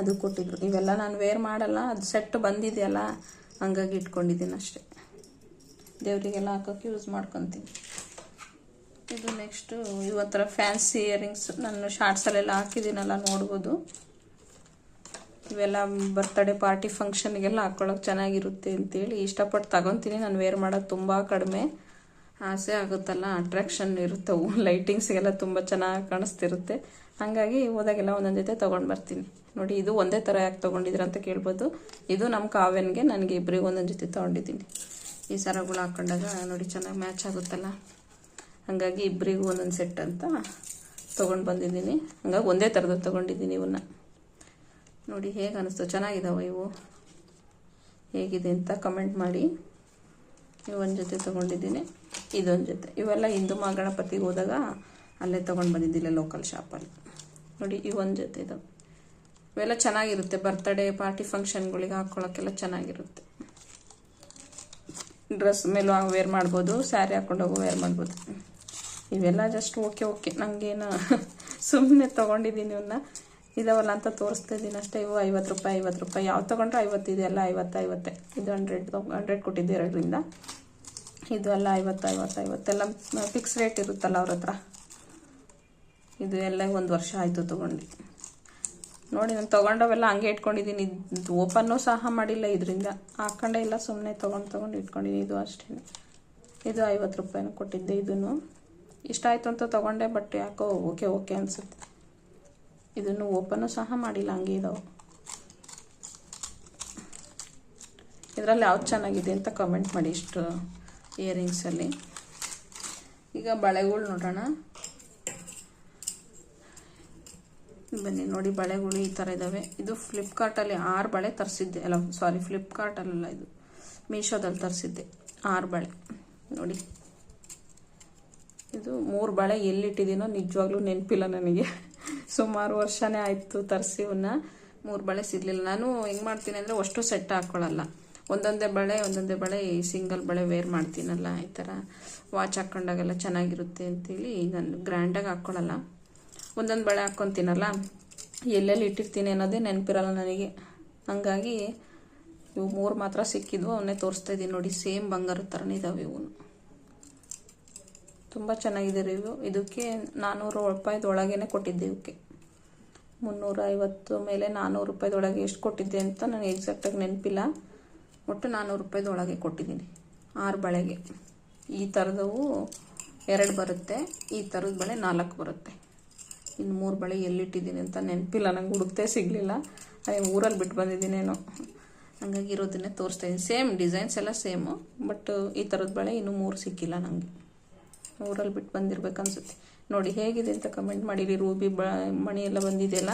[SPEAKER 1] ಅದು ಕೊಟ್ಟಿದ್ರು. ಇವೆಲ್ಲ ನಾನು ವೇರ್ ಮಾಡಲ್ಲ. ಅದು ಸೆಟ್ ಬಂದಿದೆಯಲ್ಲ, ಹಂಗಾಗಿ ಇಟ್ಕೊಂಡಿದ್ದೀನಿ ಅಷ್ಟೇ. ದೇವರಿಗೆಲ್ಲ ಹಾಕೋಕೆ ಯೂಸ್ ಮಾಡ್ಕೊತೀನಿ. ಇದು ನೆಕ್ಸ್ಟು ಇವತ್ತರ ಫ್ಯಾನ್ಸಿ ಇಯರಿಂಗ್ಸ್ ನಾನು ಶಾರ್ಟ್ಸಲ್ಲೆಲ್ಲ ಹಾಕಿದ್ದೀನಲ್ಲ, ನೋಡ್ಬೋದು. ಇವೆಲ್ಲ ಬರ್ತಡೇ ಪಾರ್ಟಿ ಫಂಕ್ಷನ್ಗೆಲ್ಲ ಹಾಕ್ಕೊಳ್ಳೋಕೆ ಚೆನ್ನಾಗಿರುತ್ತೆ ಅಂತೇಳಿ ಇಷ್ಟಪಟ್ಟು ತಗೊತೀನಿ. ನಾನು ವೇರ್ ಮಾಡೋದು ತುಂಬ ಕಡಿಮೆ. ಆಸೆ ಆಗುತ್ತಲ್ಲ ಅಟ್ರಾಕ್ಷನ್ ಇರುತ್ತವು ಲೈಟಿಂಗ್ಸ್ಗೆಲ್ಲ ತುಂಬ ಚೆನ್ನಾಗಿ ಕಾಣಿಸ್ತಿರುತ್ತೆ. ಹಾಗಾಗಿ ಹೋದಾಗೆಲ್ಲ ಒಂದೊಂದು ಜೊತೆ ತೊಗೊಂಡು ಬರ್ತೀನಿ. ನೋಡಿ, ಇದು ಒಂದೇ ಥರ ಯಾಕೆ ತೊಗೊಂಡಿದ್ದೀರ ಅಂತ ಕೇಳ್ಬೋದು. ಇದು ನಮ್ಮ ಕಾವ್ಯನ್ಗೆ, ನನಗೆ ಇಬ್ಬರಿಗೆ ಒಂದೊಂದು ಜೊತೆ ತೊಗೊಂಡಿದ್ದೀನಿ. ಈ ಸರಗಳು ಹಾಕೊಂಡಾಗ ನೋಡಿ ಚೆನ್ನಾಗಿ ಮ್ಯಾಚ್ ಆಗುತ್ತಲ್ಲ. ಹಾಗಾಗಿ ಇಬ್ಬರಿಗೂ ಒಂದೊಂದು ಸೆಟ್ ಅಂತ ತೊಗೊಂಡು ಬಂದಿದ್ದೀನಿ. ಹಂಗಾಗಿ ಒಂದೇ ಥರದ ತೊಗೊಂಡಿದ್ದೀನಿ ಇವನ್ನ. ನೋಡಿ ಹೇಗೆ ಅನಿಸ್ತು? ಚೆನ್ನಾಗಿದ್ದಾವೆ ಇವು? ಹೇಗಿದೆ ಅಂತ ಕಮೆಂಟ್ ಮಾಡಿ. ಇವೊಂದು ಜೊತೆ ತೊಗೊಂಡಿದ್ದೀನಿ, ಇದೊಂದು ಜೊತೆ. ಇವೆಲ್ಲ ಹಿಂದೂ ಮಹಾಗಣಪತಿಗೆ ಹೋದಾಗ ಅಲ್ಲೇ ತೊಗೊಂಡು ಬಂದಿದ್ದಿಲ್ಲ ಲೋಕಲ್ ಶಾಪಲ್ಲಿ ನೋಡಿ ಇವೊಂದು ಜೊತೆ ಇದು. ಇವೆಲ್ಲ ಚೆನ್ನಾಗಿರುತ್ತೆ. ಬರ್ತ್ಡೇ ಪಾರ್ಟಿ ಫಂಕ್ಷನ್ಗಳಿಗೆ ಹಾಕ್ಕೊಳ್ಳೋಕ್ಕೆಲ್ಲ ಚೆನ್ನಾಗಿರುತ್ತೆ. ಡ್ರೆಸ್ ಮೇಲೂ ವೇರ್ ಮಾಡ್ಬೋದು ಸ್ಯಾರಿ ಹಾಕ್ಕೊಂಡೋಗು ವೇರ್ ಮಾಡ್ಬೋದು. ಇವೆಲ್ಲ ಜಸ್ಟ್ ಓಕೆ ಓಕೆ ನನಗೇನು [LAUGHS] ಸುಮ್ಮನೆ ತೊಗೊಂಡಿದ್ದೀನಿ ಇವನ್ನ. ಇದಾವಲ್ಲ ಅಂತ ತೋರಿಸ್ತಾ ಇದ್ದೀನಿ ಅಷ್ಟೇ. ಇವು ಐವತ್ತು ರೂಪಾಯಿ ಐವತ್ತು ರೂಪಾಯಿ. ಯಾವ್ದು ತೊಗೊಂಡ್ರೆ ಐವತ್ತು, ಇದೆಲ್ಲ ಐವತ್ತು, ಐವತ್ತೆ. ಇದು ಹಂಡ್ರೆಡ್ ಹಂಡ್ರೆಡ್ ಕೊಟ್ಟಿದ್ದೆ ಎರಡರಿಂದ. ಇದು ಎಲ್ಲ ಐವತ್ತು ಐವತ್ತು ಐವತ್ತೆಲ್ಲ ಫಿಕ್ಸ್ ರೇಟ್ ಇರುತ್ತಲ್ಲ ಅವ್ರ ಹತ್ರ. ಇದು ಎಲ್ಲ ಒಂದು ವರ್ಷ ಆಯಿತು ತೊಗೊಂಡು ನೋಡಿ, ನಾನು ತೊಗೊಂಡವೆಲ್ಲ ಹಂಗೆ ಇಟ್ಕೊಂಡಿದ್ದೀನಿ. ಇದು ಓಪನ್ನು ಸಹ ಮಾಡಿಲ್ಲ ಇದರಿಂದ. ಹಾಕೊಂಡೇ ಇಲ್ಲ ಸುಮ್ಮನೆ ತೊಗೊಂಡು ತೊಗೊಂಡು ಇಟ್ಕೊಂಡಿದ್ದೀನಿ ಇದು ಅಷ್ಟೇ ಇದು ಐವತ್ತು ರೂಪಾಯಿನೂ ಕೊಟ್ಟಿದ್ದೆ, ಇದನ್ನು. ಇಷ್ಟ ಆಯಿತು ಅಂತ ತೊಗೊಂಡೆ ಬಟ್ ಯಾಕೋ ಓಕೆ ಓಕೆ ಅನಿಸುತ್ತೆ. ಇದನ್ನು ಓಪನ್ನು ಸಹ ಮಾಡಿಲ್ಲ, ಹಂಗೆ ಇದಾವೆ. ಇದರಲ್ಲಿ ಯಾವ್ದು ಚೆನ್ನಾಗಿದೆ ಅಂತ ಕಮೆಂಟ್ ಮಾಡಿ ಇಷ್ಟು ಇಯರಿಂಗ್ಸಲ್ಲಿ ಈಗ ಬಳೆಗಳು ನೋಡೋಣ. ಬನ್ನಿ ನೋಡಿ ಬಳೆಗಳು ಈ ಥರ ಇದ್ದಾವೆ ಇದು ಫ್ಲಿಪ್ಕಾರ್ಟಲ್ಲಿ ಆರು ಬಳೆ ತರಿಸಿದ್ದೆ. ಅಲ್ಲ ಸಾರಿ ಫ್ಲಿಪ್ಕಾರ್ಟಲ್ಲ ಇದು, ಮೀಶೋದಲ್ಲಿ ತರಿಸಿದ್ದೆ ಆರು ಬಳೆ. ನೋಡಿ. ಇದು ಮೂರು ಬಳೆ ಎಲ್ಲಿಟ್ಟಿದ್ದೀನೋ ನಿಜವಾಗ್ಲೂ ನೆನಪಿಲ್ಲ ನನಗೆ. ಸುಮಾರು ವರ್ಷನೇ ಆಯಿತು ತರಿಸಿ ಇವನ್ನ ಮೂರು ಬಳೆ ಸಿಗಲಿಲ್ಲ. ನಾನು ಹೆಂಗೆ ಮಾಡ್ತೀನಿ ಅಂದರೆ ಅಷ್ಟು ಸೆಟ್ ಹಾಕ್ಕೊಳ್ಳಲ್ಲ ಒಂದೊಂದೇ ಬಳೆ ಒಂದೊಂದೇ ಬಳೆ ಸಿಂಗಲ್ ಬಳೆ ವೇರ್ ಮಾಡ್ತೀನಲ್ಲ, ಈ ಥರ ವಾಚ್ ಹಾಕ್ಕೊಂಡಾಗೆಲ್ಲ ಚೆನ್ನಾಗಿರುತ್ತೆ ಅಂತೇಳಿ ನಾನು ಗ್ರ್ಯಾಂಡಾಗಿ ಹಾಕ್ಕೊಳ್ಳಲ್ಲ ಒಂದೊಂದು ಬಳೆ ಹಾಕ್ಕೊತೀನಲ್ಲ ಎಲ್ಲೆಲ್ಲಿ ಇಟ್ಟಿರ್ತೀನಿ ಅನ್ನೋದೇ ನೆನಪಿರಲ್ಲ ನನಗೆ. ಹಂಗಾಗಿ ಇವು ಮೂರು ಮಾತ್ರ ಸಿಕ್ಕಿದ್ವು, ಅವನ್ನೇ ತೋರಿಸ್ತಾ ಇದ್ದೀನಿ ನೋಡಿ ಸೇಮ್ ಬಂಗಾರದ ಥರನೇ ಇದ್ದಾವೆ ಇವು ತುಂಬ ಚೆನ್ನಾಗಿದೆ ರಿವ್ಯೂ ಇದಕ್ಕೆ ನಾನ್ನೂರು ರೂಪಾಯಿದೊಳಗೇನೆ ಕೊಟ್ಟಿದ್ದೆ ಇವಕ್ಕೆ. ಮುನ್ನೂರ ಐವತ್ತು ಮೇಲೆ ನಾನ್ನೂರು ರೂಪಾಯಿದೊಳಗೆ ಎಷ್ಟು ಕೊಟ್ಟಿದ್ದೆ ಅಂತ ನಾನು ಎಕ್ಸಾಕ್ಟಾಗಿ ನೆನಪಿಲ್ಲ. ಒಟ್ಟು ನಾನ್ನೂರು ರೂಪಾಯಿದೊಳಗೆ ಕೊಟ್ಟಿದ್ದೀನಿ ಆರು ಬಳೆಗೆ. ಈ ಥರದವು ಎರಡು ಬರುತ್ತೆ, ಈ ಥರದ ಬಳೆ ನಾಲ್ಕು ಬರುತ್ತೆ. ಇನ್ನು ಮೂರು ಬಳೆ ಎಲ್ಲಿಟ್ಟಿದ್ದೀನಿ ಅಂತ ನೆನಪಿಲ್ಲ, ನಂಗೆ ಹುಡುಕ್ತೇ ಸಿಗಲಿಲ್ಲ. ಅದೇ ಊರಲ್ಲಿ ಬಿಟ್ಟು ಬಂದಿದ್ದೀನೇನೋ. ಹಂಗಾಗಿ ಇರೋದನ್ನೇ ತೋರಿಸ್ತಾ ಇದ್ದೀನಿ. ಸೇಮ್ ಡಿಸೈನ್ಸ್ ಎಲ್ಲ ಸೇಮು ಬಟ್ ಈ ಥರದ ಬಳೆ ಇನ್ನೂ ಮೂರು ಸಿಕ್ಕಿಲ್ಲ ನನಗೆ ಊರಲ್ಲಿ ಬಿಟ್ಟು ಬಂದಿರ್ಬೇಕು ಅನ್ಸುತ್ತೆ ನೋಡಿ ಹೇಗಿದೆ ಅಂತ ಕಮೆಂಟ್ ಮಾಡಿರಿ. ರೂಬಿ ಬ ಮಣಿ ಎಲ್ಲ ಬಂದಿದೆಯಲ್ಲ?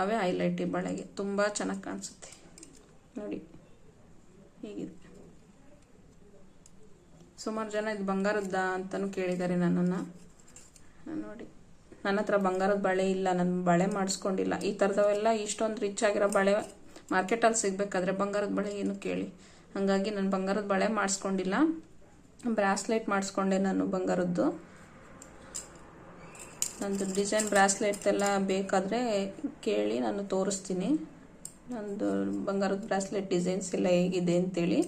[SPEAKER 1] ಅವೇ ಹೈಲೈಟ್ ಬಳೆಗೆ. ತುಂಬ ಚೆನ್ನಾಗಿ ಕಾಣಿಸುತ್ತೆ. ನೋಡಿ, ಹೀಗಿದೆ. ಸುಮಾರು ಜನ ಇದು ಬಂಗಾರದ್ದ ಅಂತಲೂ ಕೇಳಿದ್ದಾರೆ ನನ್ನನ್ನು. ನೋಡಿ, ನನ್ನ ಹತ್ರ ಬಂಗಾರದ ಬಳೆ ಇಲ್ಲ, ನಾನು ಬಳೆ ಮಾಡಿಸ್ಕೊಂಡಿಲ್ಲ. ಈ ಥರದವೆಲ್ಲ ಇಷ್ಟೊಂದು ರಿಚ್ ಆಗಿರೋ ಬಳೆ ಮಾರ್ಕೆಟಲ್ಲಿ ಸಿಗಬೇಕಾದ್ರೆ ಬಂಗಾರದ ಬಳೆ ಏನು ಕೇಳಿ. ಹಾಗಾಗಿ ನಾನು ಬಂಗಾರದ ಬಳೆ ಮಾಡಿಸ್ಕೊಂಡಿಲ್ಲ. ಬ್ರಾಸ್ಲೆಟ್ ಮಾಡಿಸ್ಕೊಂಡೆ ನಾನು ಬಂಗಾರದ್ದು. ನಂದು ಡಿಸೈನ್ ಬ್ರಾಸ್ಲೆಟ್ ಎಲ್ಲ ಬೇಕಾದರೆ ಕೇಳಿ ನಾನು ತೋರಿಸ್ತೀನಿ. ನಂದು ಬಂಗಾರದ ಬ್ರಾಸ್ಲೆಟ್ ಡಿಸೈನ್ಸ್ ಎಲ್ಲ ಹೇಗಿದೆ ಅಂತೇಳಿ.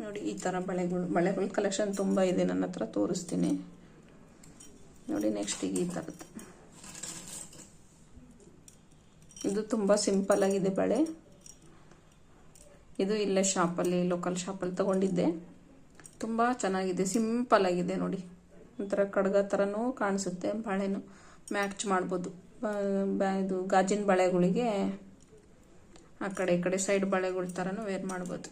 [SPEAKER 1] ನೋಡಿ, ಈ ಥರ ಬಳೆಗಳು, ಬಳೆಗಳ ಕಲೆಕ್ಷನ್ ತುಂಬ ಇದೆ ನನ್ನ ಹತ್ರ, ತೋರಿಸ್ತೀನಿ. ನೋಡಿ, ನೆಕ್ಸ್ಟ್ ಈ ಥರದ್ದು ಇದು ತುಂಬ ಸಿಂಪಲ್ ಆಗಿದೆ ಬಳೆ. ಇದು ಇಲ್ಲೇ ಶಾಪಲ್ಲಿ, ಲೋಕಲ್ ಶಾಪಲ್ಲಿ ತಗೊಂಡಿದ್ದೆ. ತುಂಬ ಚೆನ್ನಾಗಿದೆ ಸಿಂಪಲ್ ಆಗಿದೆ ನೋಡಿ. ಒಂಥರ ಕಡ್ಗ ಥರನೂ ಕಾಣಿಸುತ್ತೆ ಬಾಳೆನೂ ಮ್ಯಾಚ್ ಮಾಡ್ಬೋದು. ಇದು ಗಾಜಿನ ಬಳೆಗಳಿಗೆ, ಆ ಕಡೆ ಈ ಕಡೆ ಸೈಡ್ ಬಳೆಗಳ ಥರನೂ ವೇರ್ ಮಾಡ್ಬೋದು.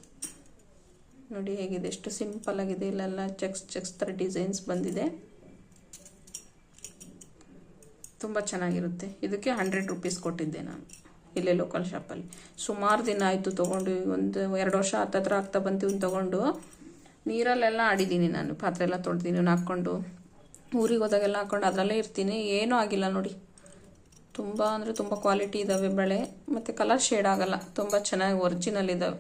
[SPEAKER 1] ನೋಡಿ ಹೇಗಿದೆ, ಎಷ್ಟು ಸಿಂಪಲ್ ಆಗಿದೆ, ಇಲ್ಲೆಲ್ಲ ಚೆಕ್ಸ್ ಚೆಕ್ಸ್ ಥರ ಡಿಸೈನ್ಸ್ ಬಂದಿದೆ. ತುಂಬ ಚೆನ್ನಾಗಿರುತ್ತೆ. ಇದಕ್ಕೆ ಹಂಡ್ರೆಡ್ ರುಪೀಸ್ ಕೊಟ್ಟಿದ್ದೆ ನಾನು, ಇಲ್ಲೇ ಲೋಕಲ್ ಶಾಪಲ್ಲಿ ಸುಮಾರು ದಿನ ಆಯಿತು ತೊಗೊಂಡು, ಒಂದು ಎರಡು ವರ್ಷ ಹತ್ತತ್ರ ಆಗ್ತಾ ಬಂತು ತೊಗೊಂಡು. ನೀರಲ್ಲೆಲ್ಲ ಆಡಿದ್ದೀನಿ ನಾನು. ಪಾತ್ರೆ ಎಲ್ಲ ತೊಳ್ದಿನಿ ಹಾಕ್ಕೊಂಡು ಊರಿಗೆ ಹೋದಾಗೆಲ್ಲ ಹಾಕ್ಕೊಂಡು ಅದರಲ್ಲೇ ಇರ್ತೀನಿ. ಏನೂ ಆಗಿಲ್ಲ ನೋಡಿ. ತುಂಬ ಅಂದರೆ ತುಂಬ ಕ್ವಾಲಿಟಿ ಇದ್ದಾವೆ ಬಳೆ. ಮತ್ತು ಕಲರ್ ಶೇಡ್ ಆಗಲ್ಲ. ತುಂಬ ಚೆನ್ನಾಗಿ ಒರಿಜಿನಲ್ ಇದ್ದಾವೆ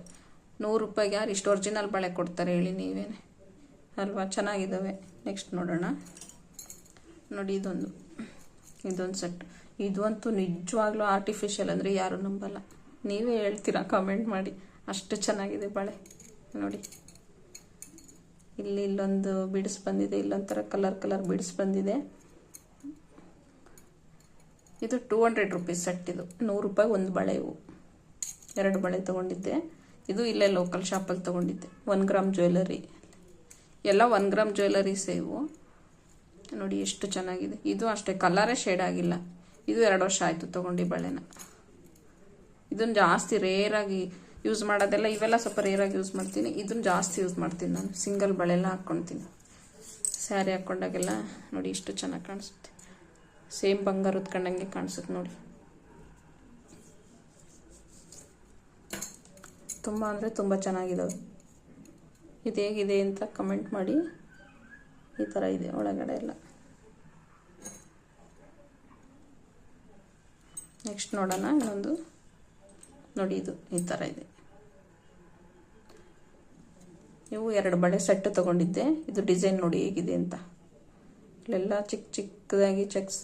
[SPEAKER 1] ನೂರು ರೂಪಾಯಿಗೆ ಯಾರು ಇಷ್ಟು ಒರಿಜಿನಲ್ ಬಳೆ ಕೊಡ್ತಾರೆ ಹೇಳಿ ನೀವೇನೆ. ಅಲ್ವಾ? ಚೆನ್ನಾಗಿದ್ದಾವೆ ನೆಕ್ಸ್ಟ್ ನೋಡೋಣ. ನೋಡಿ ಇದೊಂದು. ಇದೊಂದು ಸೆಟ್ ಇದು ಅಂತೂ ನಿಜವಾಗ್ಲೂ ಆರ್ಟಿಫಿಷಿಯಲ್ ಅಂದರೆ ಯಾರು ನಂಬಲ್ಲ. ನೀವೇ ಹೇಳ್ತೀರಾ? ಕಮೆಂಟ್ ಮಾಡಿ. ಅಷ್ಟು ಚೆನ್ನಾಗಿದೆ ಬಳೆ. ನೋಡಿ. ಇಲ್ಲಿ ಇಲ್ಲೊಂದು ಬಿಡಿಸ್ ಬಂದಿದೆ, ಇಲ್ಲೊಂಥರ ಕಲರ್ ಕಲರ್ ಬಿಡಿಸ್ ಬಂದಿದೆ. ಇದು ಟೂ ಹಂಡ್ರೆಡ್ ರುಪೀಸ್ ಸೆಟ್ ಇದು. ನೂರು ರೂಪಾಯಿ ಒಂದು ಬಳೆ ಇವು. ಎರಡು ಬಳೆ ತೊಗೊಂಡಿದ್ದೆ. ಇದು ಇಲ್ಲೇ ಲೋಕಲ್ ಶಾಪಲ್ಲಿ ತೊಗೊಂಡಿದ್ದೆ. ಒನ್ ಗ್ರಾಮ್ ಜ್ಯುವೆಲರಿ ಎಲ್ಲ ಒನ್ ಗ್ರಾಮ್ ಜ್ಯುವೆಲರೀಸೇ ಇವು. ನೋಡಿ ಎಷ್ಟು ಚೆನ್ನಾಗಿದೆ. ಇದು ಅಷ್ಟೇ, ಕಲರೇ ಶೇಡ್ ಆಗಿಲ್ಲ. ಇದು ಎರಡು ವರ್ಷ ಆಯಿತು ತೊಗೊಂಡು ಬಳೆನ. ಇದನ್ನು ಜಾಸ್ತಿ ರೇರಾಗಿ ಯೂಸ್ ಮಾಡೋದೆಲ್ಲ ಇವೆಲ್ಲ ಸ್ವಲ್ಪ ರೇರಾಗಿ ಯೂಸ್ ಮಾಡ್ತೀನಿ. ಇದನ್ನು ಜಾಸ್ತಿ ಯೂಸ್ ಮಾಡ್ತೀನಿ ನಾನು. ಸಿಂಗಲ್ ಬಳೆಲ್ಲ ಹಾಕ್ಕೊಳ್ತೀನಿ ಸ್ಯಾರಿ ಹಾಕ್ಕೊಂಡಾಗೆಲ್ಲ ನೋಡಿ ಇಷ್ಟು ಚೆನ್ನಾಗಿ ಕಾಣಿಸುತ್ತೆ. ಸೇಮ್ ಬಂಗಾರ ಉತ್ಕೊಂಡಂಗೆ ಕಾಣಿಸುತ್ತೆ ನೋಡಿ. ತುಂಬ ಅಂದರೆ ತುಂಬ ಚೆನ್ನಾಗಿದ್ದಾವೆ ಇದು ಹೇಗಿದೆ ಅಂತ ಕಮೆಂಟ್ ಮಾಡಿ. ಈ ಥರ ಇದೆ ಒಳಗಡೆ ಎಲ್ಲ. ನೆಕ್ಸ್ಟ್ ನೋಡೋಣ ಇನ್ನೊಂದು. ನೋಡಿ ಇದು, ಈ ಥರ ಇದೆ. ಇವು ಎರಡು ಬಳೆ ಸೆಟ್ ತೊಗೊಂಡಿದ್ದೆ. ಇದು ಡಿಸೈನ್ ನೋಡಿ ಹೇಗಿದೆ ಅಂತ. ಇಲ್ಲೆಲ್ಲ ಚಿಕ್ಕ ಚಿಕ್ಕದಾಗಿ ಚೆಕ್ಸ್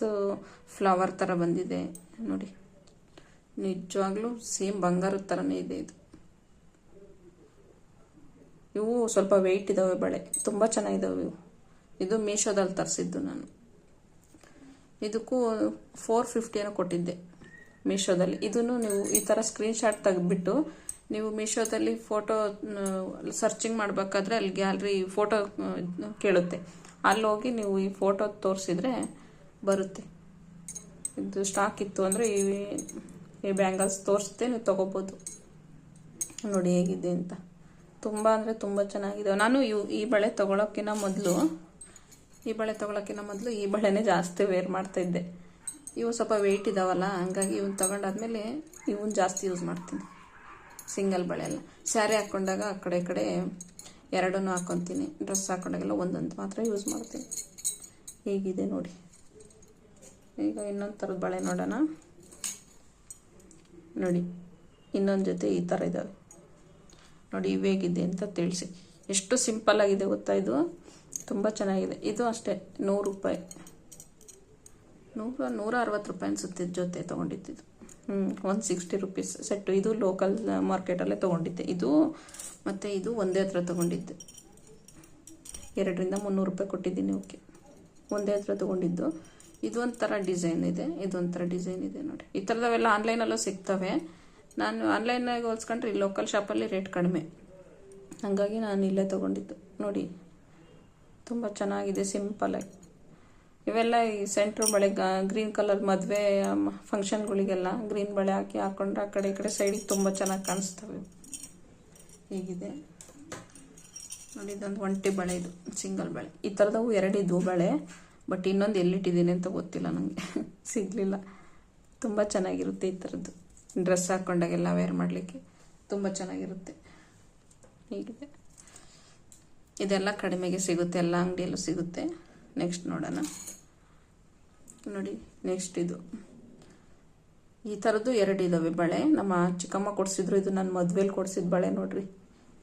[SPEAKER 1] ಫ್ಲವರ್ ಥರ ಬಂದಿದೆ. ನೋಡಿ, ನಿಜವಾಗ್ಲೂ ಸೇಮ್ ಬಂಗಾರದ ಥರನೇ ಇದೆ ಇದು. ಇವು ಸ್ವಲ್ಪ ವೆಯ್ಟ್ ಇದ್ದಾವೆ ಬಳೆ. ತುಂಬ ಚೆನ್ನಾಗಿದ್ದಾವೆ ಇವು. ಇದು ಮೀಶೋದಲ್ಲಿ ತರಿಸಿದ್ದು ನಾನು. ಇದಕ್ಕೂ ಫೋರ್ ಫಿಫ್ಟಿಯನ್ನು ಕೊಟ್ಟಿದ್ದೆ. ಮೀಶೋದಲ್ಲಿ. ಇದನ್ನು ನೀವು ಈ ಥರ ಸ್ಕ್ರೀನ್ಶಾಟ್ ತೆಗೆದ್ಬಿಟ್ಟು ನೀವು ಮೀಶೋದಲ್ಲಿ ಫೋಟೋ ಸರ್ಚಿಂಗ್ ಮಾಡಬೇಕಾದ್ರೆ ಅಲ್ಲಿ ಗ್ಯಾಲ್ರಿ ಫೋಟೋ ಕೇಳುತ್ತೆ. ಅಲ್ಲಿ ಹೋಗಿ ನೀವು ಈ ಫೋಟೋ ತೋರಿಸಿದ್ರೆ ಬರುತ್ತೆ. ಇದು ಸ್ಟಾಕ್ ಇತ್ತು ಅಂದರೆ ಈ ಈ ಬ್ಯಾಂಗಲ್ಸ್ ತೋರಿಸುತ್ತೆ ನೀವು ತೊಗೋಬೋದು. ನೋಡಿ ಹೇಗಿದೆ ಅಂತ. ತುಂಬ ಅಂದರೆ ತುಂಬ ಚೆನ್ನಾಗಿದೆ. ನಾನು ಇವು, ಈ ಬಳೆ ತೊಗೊಳೋಕ್ಕಿಂತ ಮೊದಲು, ಈ ಬಳೆ ತೊಗೊಳೋಕ್ಕಿಂತ ಮೊದಲು ಈ ಬಳೆನೇ ಜಾಸ್ತಿ ವೇರ್ ಮಾಡ್ತಾ ಇದ್ದೆ. ಇವು ಸ್ವಲ್ಪ ವೆಯ್ಟ್ ಇದಾವಲ್ಲ, ಹಂಗಾಗಿ ಇವನ್ನ ತಗೊಂಡಾದ್ಮೇಲೆ ಇವನ್ನ ಜಾಸ್ತಿ ಯೂಸ್ ಮಾಡ್ತೀನಿ. ಸಿಂಗಲ್ ಬಳೆ ಎಲ್ಲ. ಸ್ಯಾರಿ ಹಾಕ್ಕೊಂಡಾಗ ಆ ಕಡೆ ಕಡೆ ಎರಡನ್ನೂ ಹಾಕ್ಕೊತೀನಿ ಡ್ರೆಸ್ ಹಾಕೊಂಡಾಗೆಲ್ಲ ಒಂದೊಂದು ಮಾತ್ರ ಯೂಸ್ ಮಾಡ್ತೀನಿ. ಹೀಗಿದೆ ನೋಡಿ. ಈಗ ಇನ್ನೊಂದು ಥರದ ಬಳೆ ನೋಡೋಣ. ನೋಡಿ, ಇನ್ನೊಂದು ಜೊತೆ ಈ ಥರ ಇದ್ದಾವೆ ನೋಡಿ, ಇವೇಗಿದೆ ಅಂತ ತಿಳಿಸಿ. ಎಷ್ಟು ಸಿಂಪಲ್ ಆಗಿದೆ ಗೊತ್ತಾ ಇದು? ತುಂಬ ಚೆನ್ನಾಗಿದೆ. ಇದು ಅಷ್ಟೇ, ನೂರು ರೂಪಾಯಿ. ನೂರ ನೂರ ಅರವತ್ತು ರೂಪಾಯಿ ಅನಿಸುತ್ತೆ ಜೊತೆ ತೊಗೊಂಡಿದ್ದು. ಹ್ಞೂ ಒನ್ ಸಿಕ್ಸ್ಟಿ ರುಪೀಸ್ ಸೆಟ್ಟು ಇದು ಲೋಕಲ್ ಮಾರ್ಕೆಟಲ್ಲೇ ತೊಗೊಂಡಿದ್ದೆ. ಇದು ಮತ್ತು ಇದು ಒಂದೇ ಹತ್ರ ತೊಗೊಂಡಿದ್ದೆ. ಎರಡರಿಂದ ಮುನ್ನೂರು ರೂಪಾಯಿ ಕೊಟ್ಟಿದ್ದೀನಿ, ಓಕೆ. ಒಂದೇ ಹತ್ರ ತೊಗೊಂಡಿದ್ದು. ಇದು ಒಂಥರ ಡಿಸೈನ್ ಇದೆ, ಇದೊಂಥರ ಡಿಸೈನ್ ಇದೆ ನೋಡಿ. ಈ ಥರದವೆಲ್ಲ ಆನ್ಲೈನಲ್ಲೂ ಸಿಗ್ತವೆ. ನಾನು ಆನ್ಲೈನಾಗಿ ಹೋಲ್ಸ್ಕೊಂಡ್ರೆ ಈ ಲೋಕಲ್ ಶಾಪಲ್ಲಿ ರೇಟ್ ಕಡಿಮೆ. ಹಾಗಾಗಿ ನಾನು ಇಲ್ಲೇ ತೊಗೊಂಡಿದ್ದು. ನೋಡಿ, ತುಂಬ ಚೆನ್ನಾಗಿದೆ ಸಿಂಪಲಾಗಿ ಇವೆಲ್ಲ ಈ ಸೆಂಟ್ರು ಬಳೆ ಗ್ರೀನ್ ಕಲರ್ ಮದುವೆ ಫಂಕ್ಷನ್ಗಳಿಗೆಲ್ಲ ಗ್ರೀನ್ ಬಳೆ ಹಾಕಿ ಹಾಕೊಂಡ್ರೆ ಆ ಕಡೆ ಈ ಕಡೆ ಸೈಡಿಗೆ ತುಂಬ ಚೆನ್ನಾಗಿ ಕಾಣಿಸ್ತವೆ. ಹೀಗಿದೆ. ನೋಡಿ, ಇದೊಂದು ಒಂಟಿ ಬಳೆ ಇದು ಸಿಂಗಲ್ ಬಳೆ. ಈ ಥರದವು ಎರಡಿದ್ವು ಬಳೆ ಬಟ್ ಇನ್ನೊಂದು ಎಲ್ಲಿಟ್ಟಿದ್ದೀನಿ ಅಂತ ಗೊತ್ತಿಲ್ಲ ನನಗೆ [LAUGHS] ಸಿಗಲಿಲ್ಲ. ತುಂಬ ಚೆನ್ನಾಗಿರುತ್ತೆ ಈ ಥರದ್ದು ಡ್ರೆಸ್ ಹಾಕ್ಕೊಂಡಾಗೆಲ್ಲ ವೇರ್ ಮಾಡಲಿಕ್ಕೆ ತುಂಬ ಚೆನ್ನಾಗಿರುತ್ತೆ. ಹೀಗಿದೆ. ಇದೆಲ್ಲ ಕಡಿಮೆಗೆ ಸಿಗುತ್ತೆ, ಎಲ್ಲ ಅಂಗಡಿಯಲ್ಲೂ ಸಿಗುತ್ತೆ. ನೆಕ್ಸ್ಟ್ ನೋಡೋಣ. ನೋಡಿ ನೆಕ್ಸ್ಟ್ ಇದು. ಈ ಥರದ್ದು ಎರಡು ಇದ್ದಾವೆ ಬಳೆ. ನಮ್ಮ ಚಿಕ್ಕಮ್ಮ ಕೊಡಿಸಿದ್ರು, ಇದು ನನ್ನ ಮದುವೆಲಿ ಕೊಡಿಸಿದ ಬಳೆ ನೋಡ್ರಿ.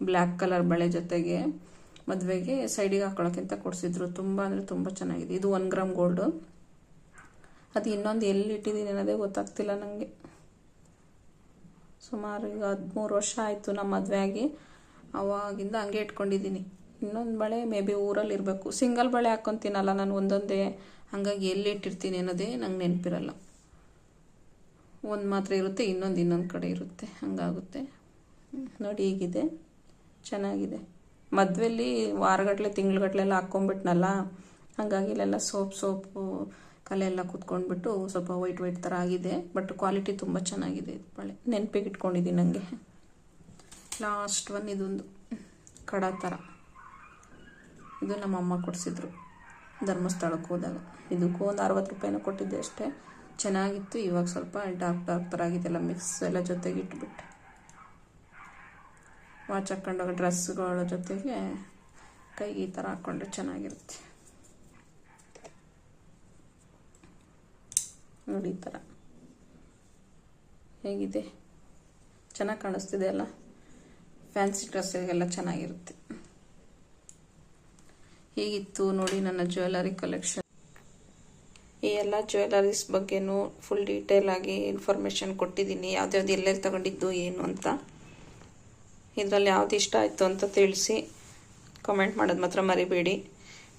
[SPEAKER 1] ಬ್ಲ್ಯಾಕ್ ಕಲರ್ ಬಳೆ ಜೊತೆಗೆ. ಮದುವೆಗೆ ಸೈಡಿಗೆ ಹಾಕೊಳ್ಳೋಕ್ಕಿಂತ ಕೊಡಿಸಿದ್ರು. ತುಂಬ ಅಂದರೆ ತುಂಬ ಚೆನ್ನಾಗಿದೆ. ಇದು ಒನ್ ಗ್ರಾಮ್ ಗೋಲ್ಡು ಅದು ಇನ್ನೊಂದು ಎಲ್ಲಿ ಇಟ್ಟಿದ್ದೀನಿ ಅನ್ನೋದೇ ಗೊತ್ತಾಗ್ತಿಲ್ಲ ನನಗೆ ಸುಮಾರು ಈಗ ಹದಿಮೂರು ವರ್ಷ ಆಯಿತು ನಮ್ಮ ಮದುವೆ ಆಗಿ. ಅವಾಗಿಂದ ಹಂಗೆ ಇಟ್ಕೊಂಡಿದ್ದೀನಿ ಇನ್ನೊಂದು ಬಳೆ ಮೇ ಬಿ ಊರಲ್ಲಿ ಇರಬೇಕು. ಸಿಂಗಲ್ ಬಳೆ ಹಾಕ್ಕೊತೀನಲ್ಲ ನಾನು ಒಂದೊಂದೇ ಹಾಗಾಗಿ ಎಲ್ಲಿ ಇಟ್ಟಿರ್ತೀನಿ ಅನ್ನೋದೇ ನಂಗೆ ನೆನಪಿರಲ್ಲ. ಒಂದು ಮಾತ್ರ ಇರುತ್ತೆ, ಇನ್ನೊಂದು ಇನ್ನೊಂದು ಕಡೆ ಇರುತ್ತೆ. ಹಂಗಾಗುತ್ತೆ. ನೋಡಿ ಹೀಗಿದೆ. ಚೆನ್ನಾಗಿದೆ. ಮದುವೆಲಿ ವಾರಗಟ್ಟಲೆ ತಿಂಗ್ಳುಗಟ್ಲೆಲ್ಲ ಹಾಕ್ಕೊಂಬಿಟ್ನಲ್ಲ ಹಾಗಾಗಿ ಇಲ್ಲೆಲ್ಲ ಸೋಪ್, ಸೋಪು ಕಲೆ ಎಲ್ಲ ಕುತ್ಕೊಂಡ್ಬಿಟ್ಟು ಸ್ವಲ್ಪ ವೈಟ್ ವೈಟ್ ಥರ ಆಗಿದೆ. ಬಟ್ ಕ್ವಾಲಿಟಿ ತುಂಬ ಚೆನ್ನಾಗಿದೆ ಇದು ಬಳೆ. ನೆನಪಿಗೆ ಇಟ್ಕೊಂಡಿದ್ದೀನಿ ನನಗೆ ಲಾಸ್ಟ್ ಒನ್ ಇದೊಂದು. ಕಡ ಥರ ಇದು ನಮ್ಮ ಅಮ್ಮ ಕೊಡಿಸಿದ್ರು ಧರ್ಮಸ್ಥಳಕ್ಕೆ ಹೋದಾಗ. ಇದಕ್ಕೂ ಒಂದು ಅರವತ್ತು ರೂಪಾಯಿನ ಕೊಟ್ಟಿದ್ದೆ ಅಷ್ಟೇ. ಚೆನ್ನಾಗಿತ್ತು. ಇವಾಗ ಸ್ವಲ್ಪ ಡಾರ್ಕ್ ಥರ ಆಗಿದೆಲ್ಲ ಮಿಕ್ಸ್ ಎಲ್ಲ ಜೊತೆಗೆ ಇಟ್ಬಿಟ್ಟು. ವಾಚ್ ಹಾಕೊಂಡಾಗ ಡ್ರೆಸ್ಗಳ ಜೊತೆಗೆ ಕೈಗೆ ಈ ಥರ ಹಾಕ್ಕೊಂಡ್ರೆ ಚೆನ್ನಾಗಿರುತ್ತೆ. ನೋಡಿ ಈ ಥರ. ಹೇಗಿದೆ? ಚೆನ್ನಾಗಿ ಕಾಣಿಸ್ತಿದೆ ಅಲ್ಲ? ಫ್ಯಾನ್ಸಿ ಡ್ರೆಸ್ಸಿಗೆಲ್ಲ ಚೆನ್ನಾಗಿರುತ್ತೆ. ಹೀಗಿತ್ತು ನೋಡಿ ನನ್ನ ಜ್ಯುವೆಲರಿ ಕಲೆಕ್ಷನ್ ಈ ಎಲ್ಲ ಜ್ಯುವೆಲರೀಸ್ ಬಗ್ಗೆನೂ ಫುಲ್ ಡೀಟೇಲ್ ಆಗಿ ಇನ್ಫಾರ್ಮೇಷನ್ ಕೊಟ್ಟಿದ್ದೀನಿ. ಯಾವ್ದ್ಯಾವ್ದು ಎಲ್ಲೆಲ್ಲಿ ತಗೊಂಡಿದ್ದು, ಏನು ಅಂತ. ಇದರಲ್ಲಿ ಯಾವ್ದು ಇಷ್ಟ ಆಯಿತು ಅಂತ ತಿಳಿಸಿ ಕಮೆಂಟ್ ಮಾಡೋದು ಮಾತ್ರ ಮರಿಬೇಡಿ.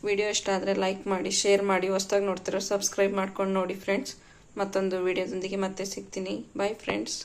[SPEAKER 1] ವಿಡಿಯೋ ಇಷ್ಟ ಆದರೆ ಲೈಕ್ ಮಾಡಿ ಶೇರ್ ಮಾಡಿ. ಹೊಸ್ದಾಗಿ ನೋಡ್ತಿರೋ ಸಬ್ಸ್ಕ್ರೈಬ್ ಮಾಡ್ಕೊಂಡು ನೋಡಿ ಫ್ರೆಂಡ್ಸ್ ಮತ್ತೊಂದು ವಿಡಿಯೋದೊಂದಿಗೆ ಮತ್ತೆ ಸಿಗ್ತೀನಿ. Bye friends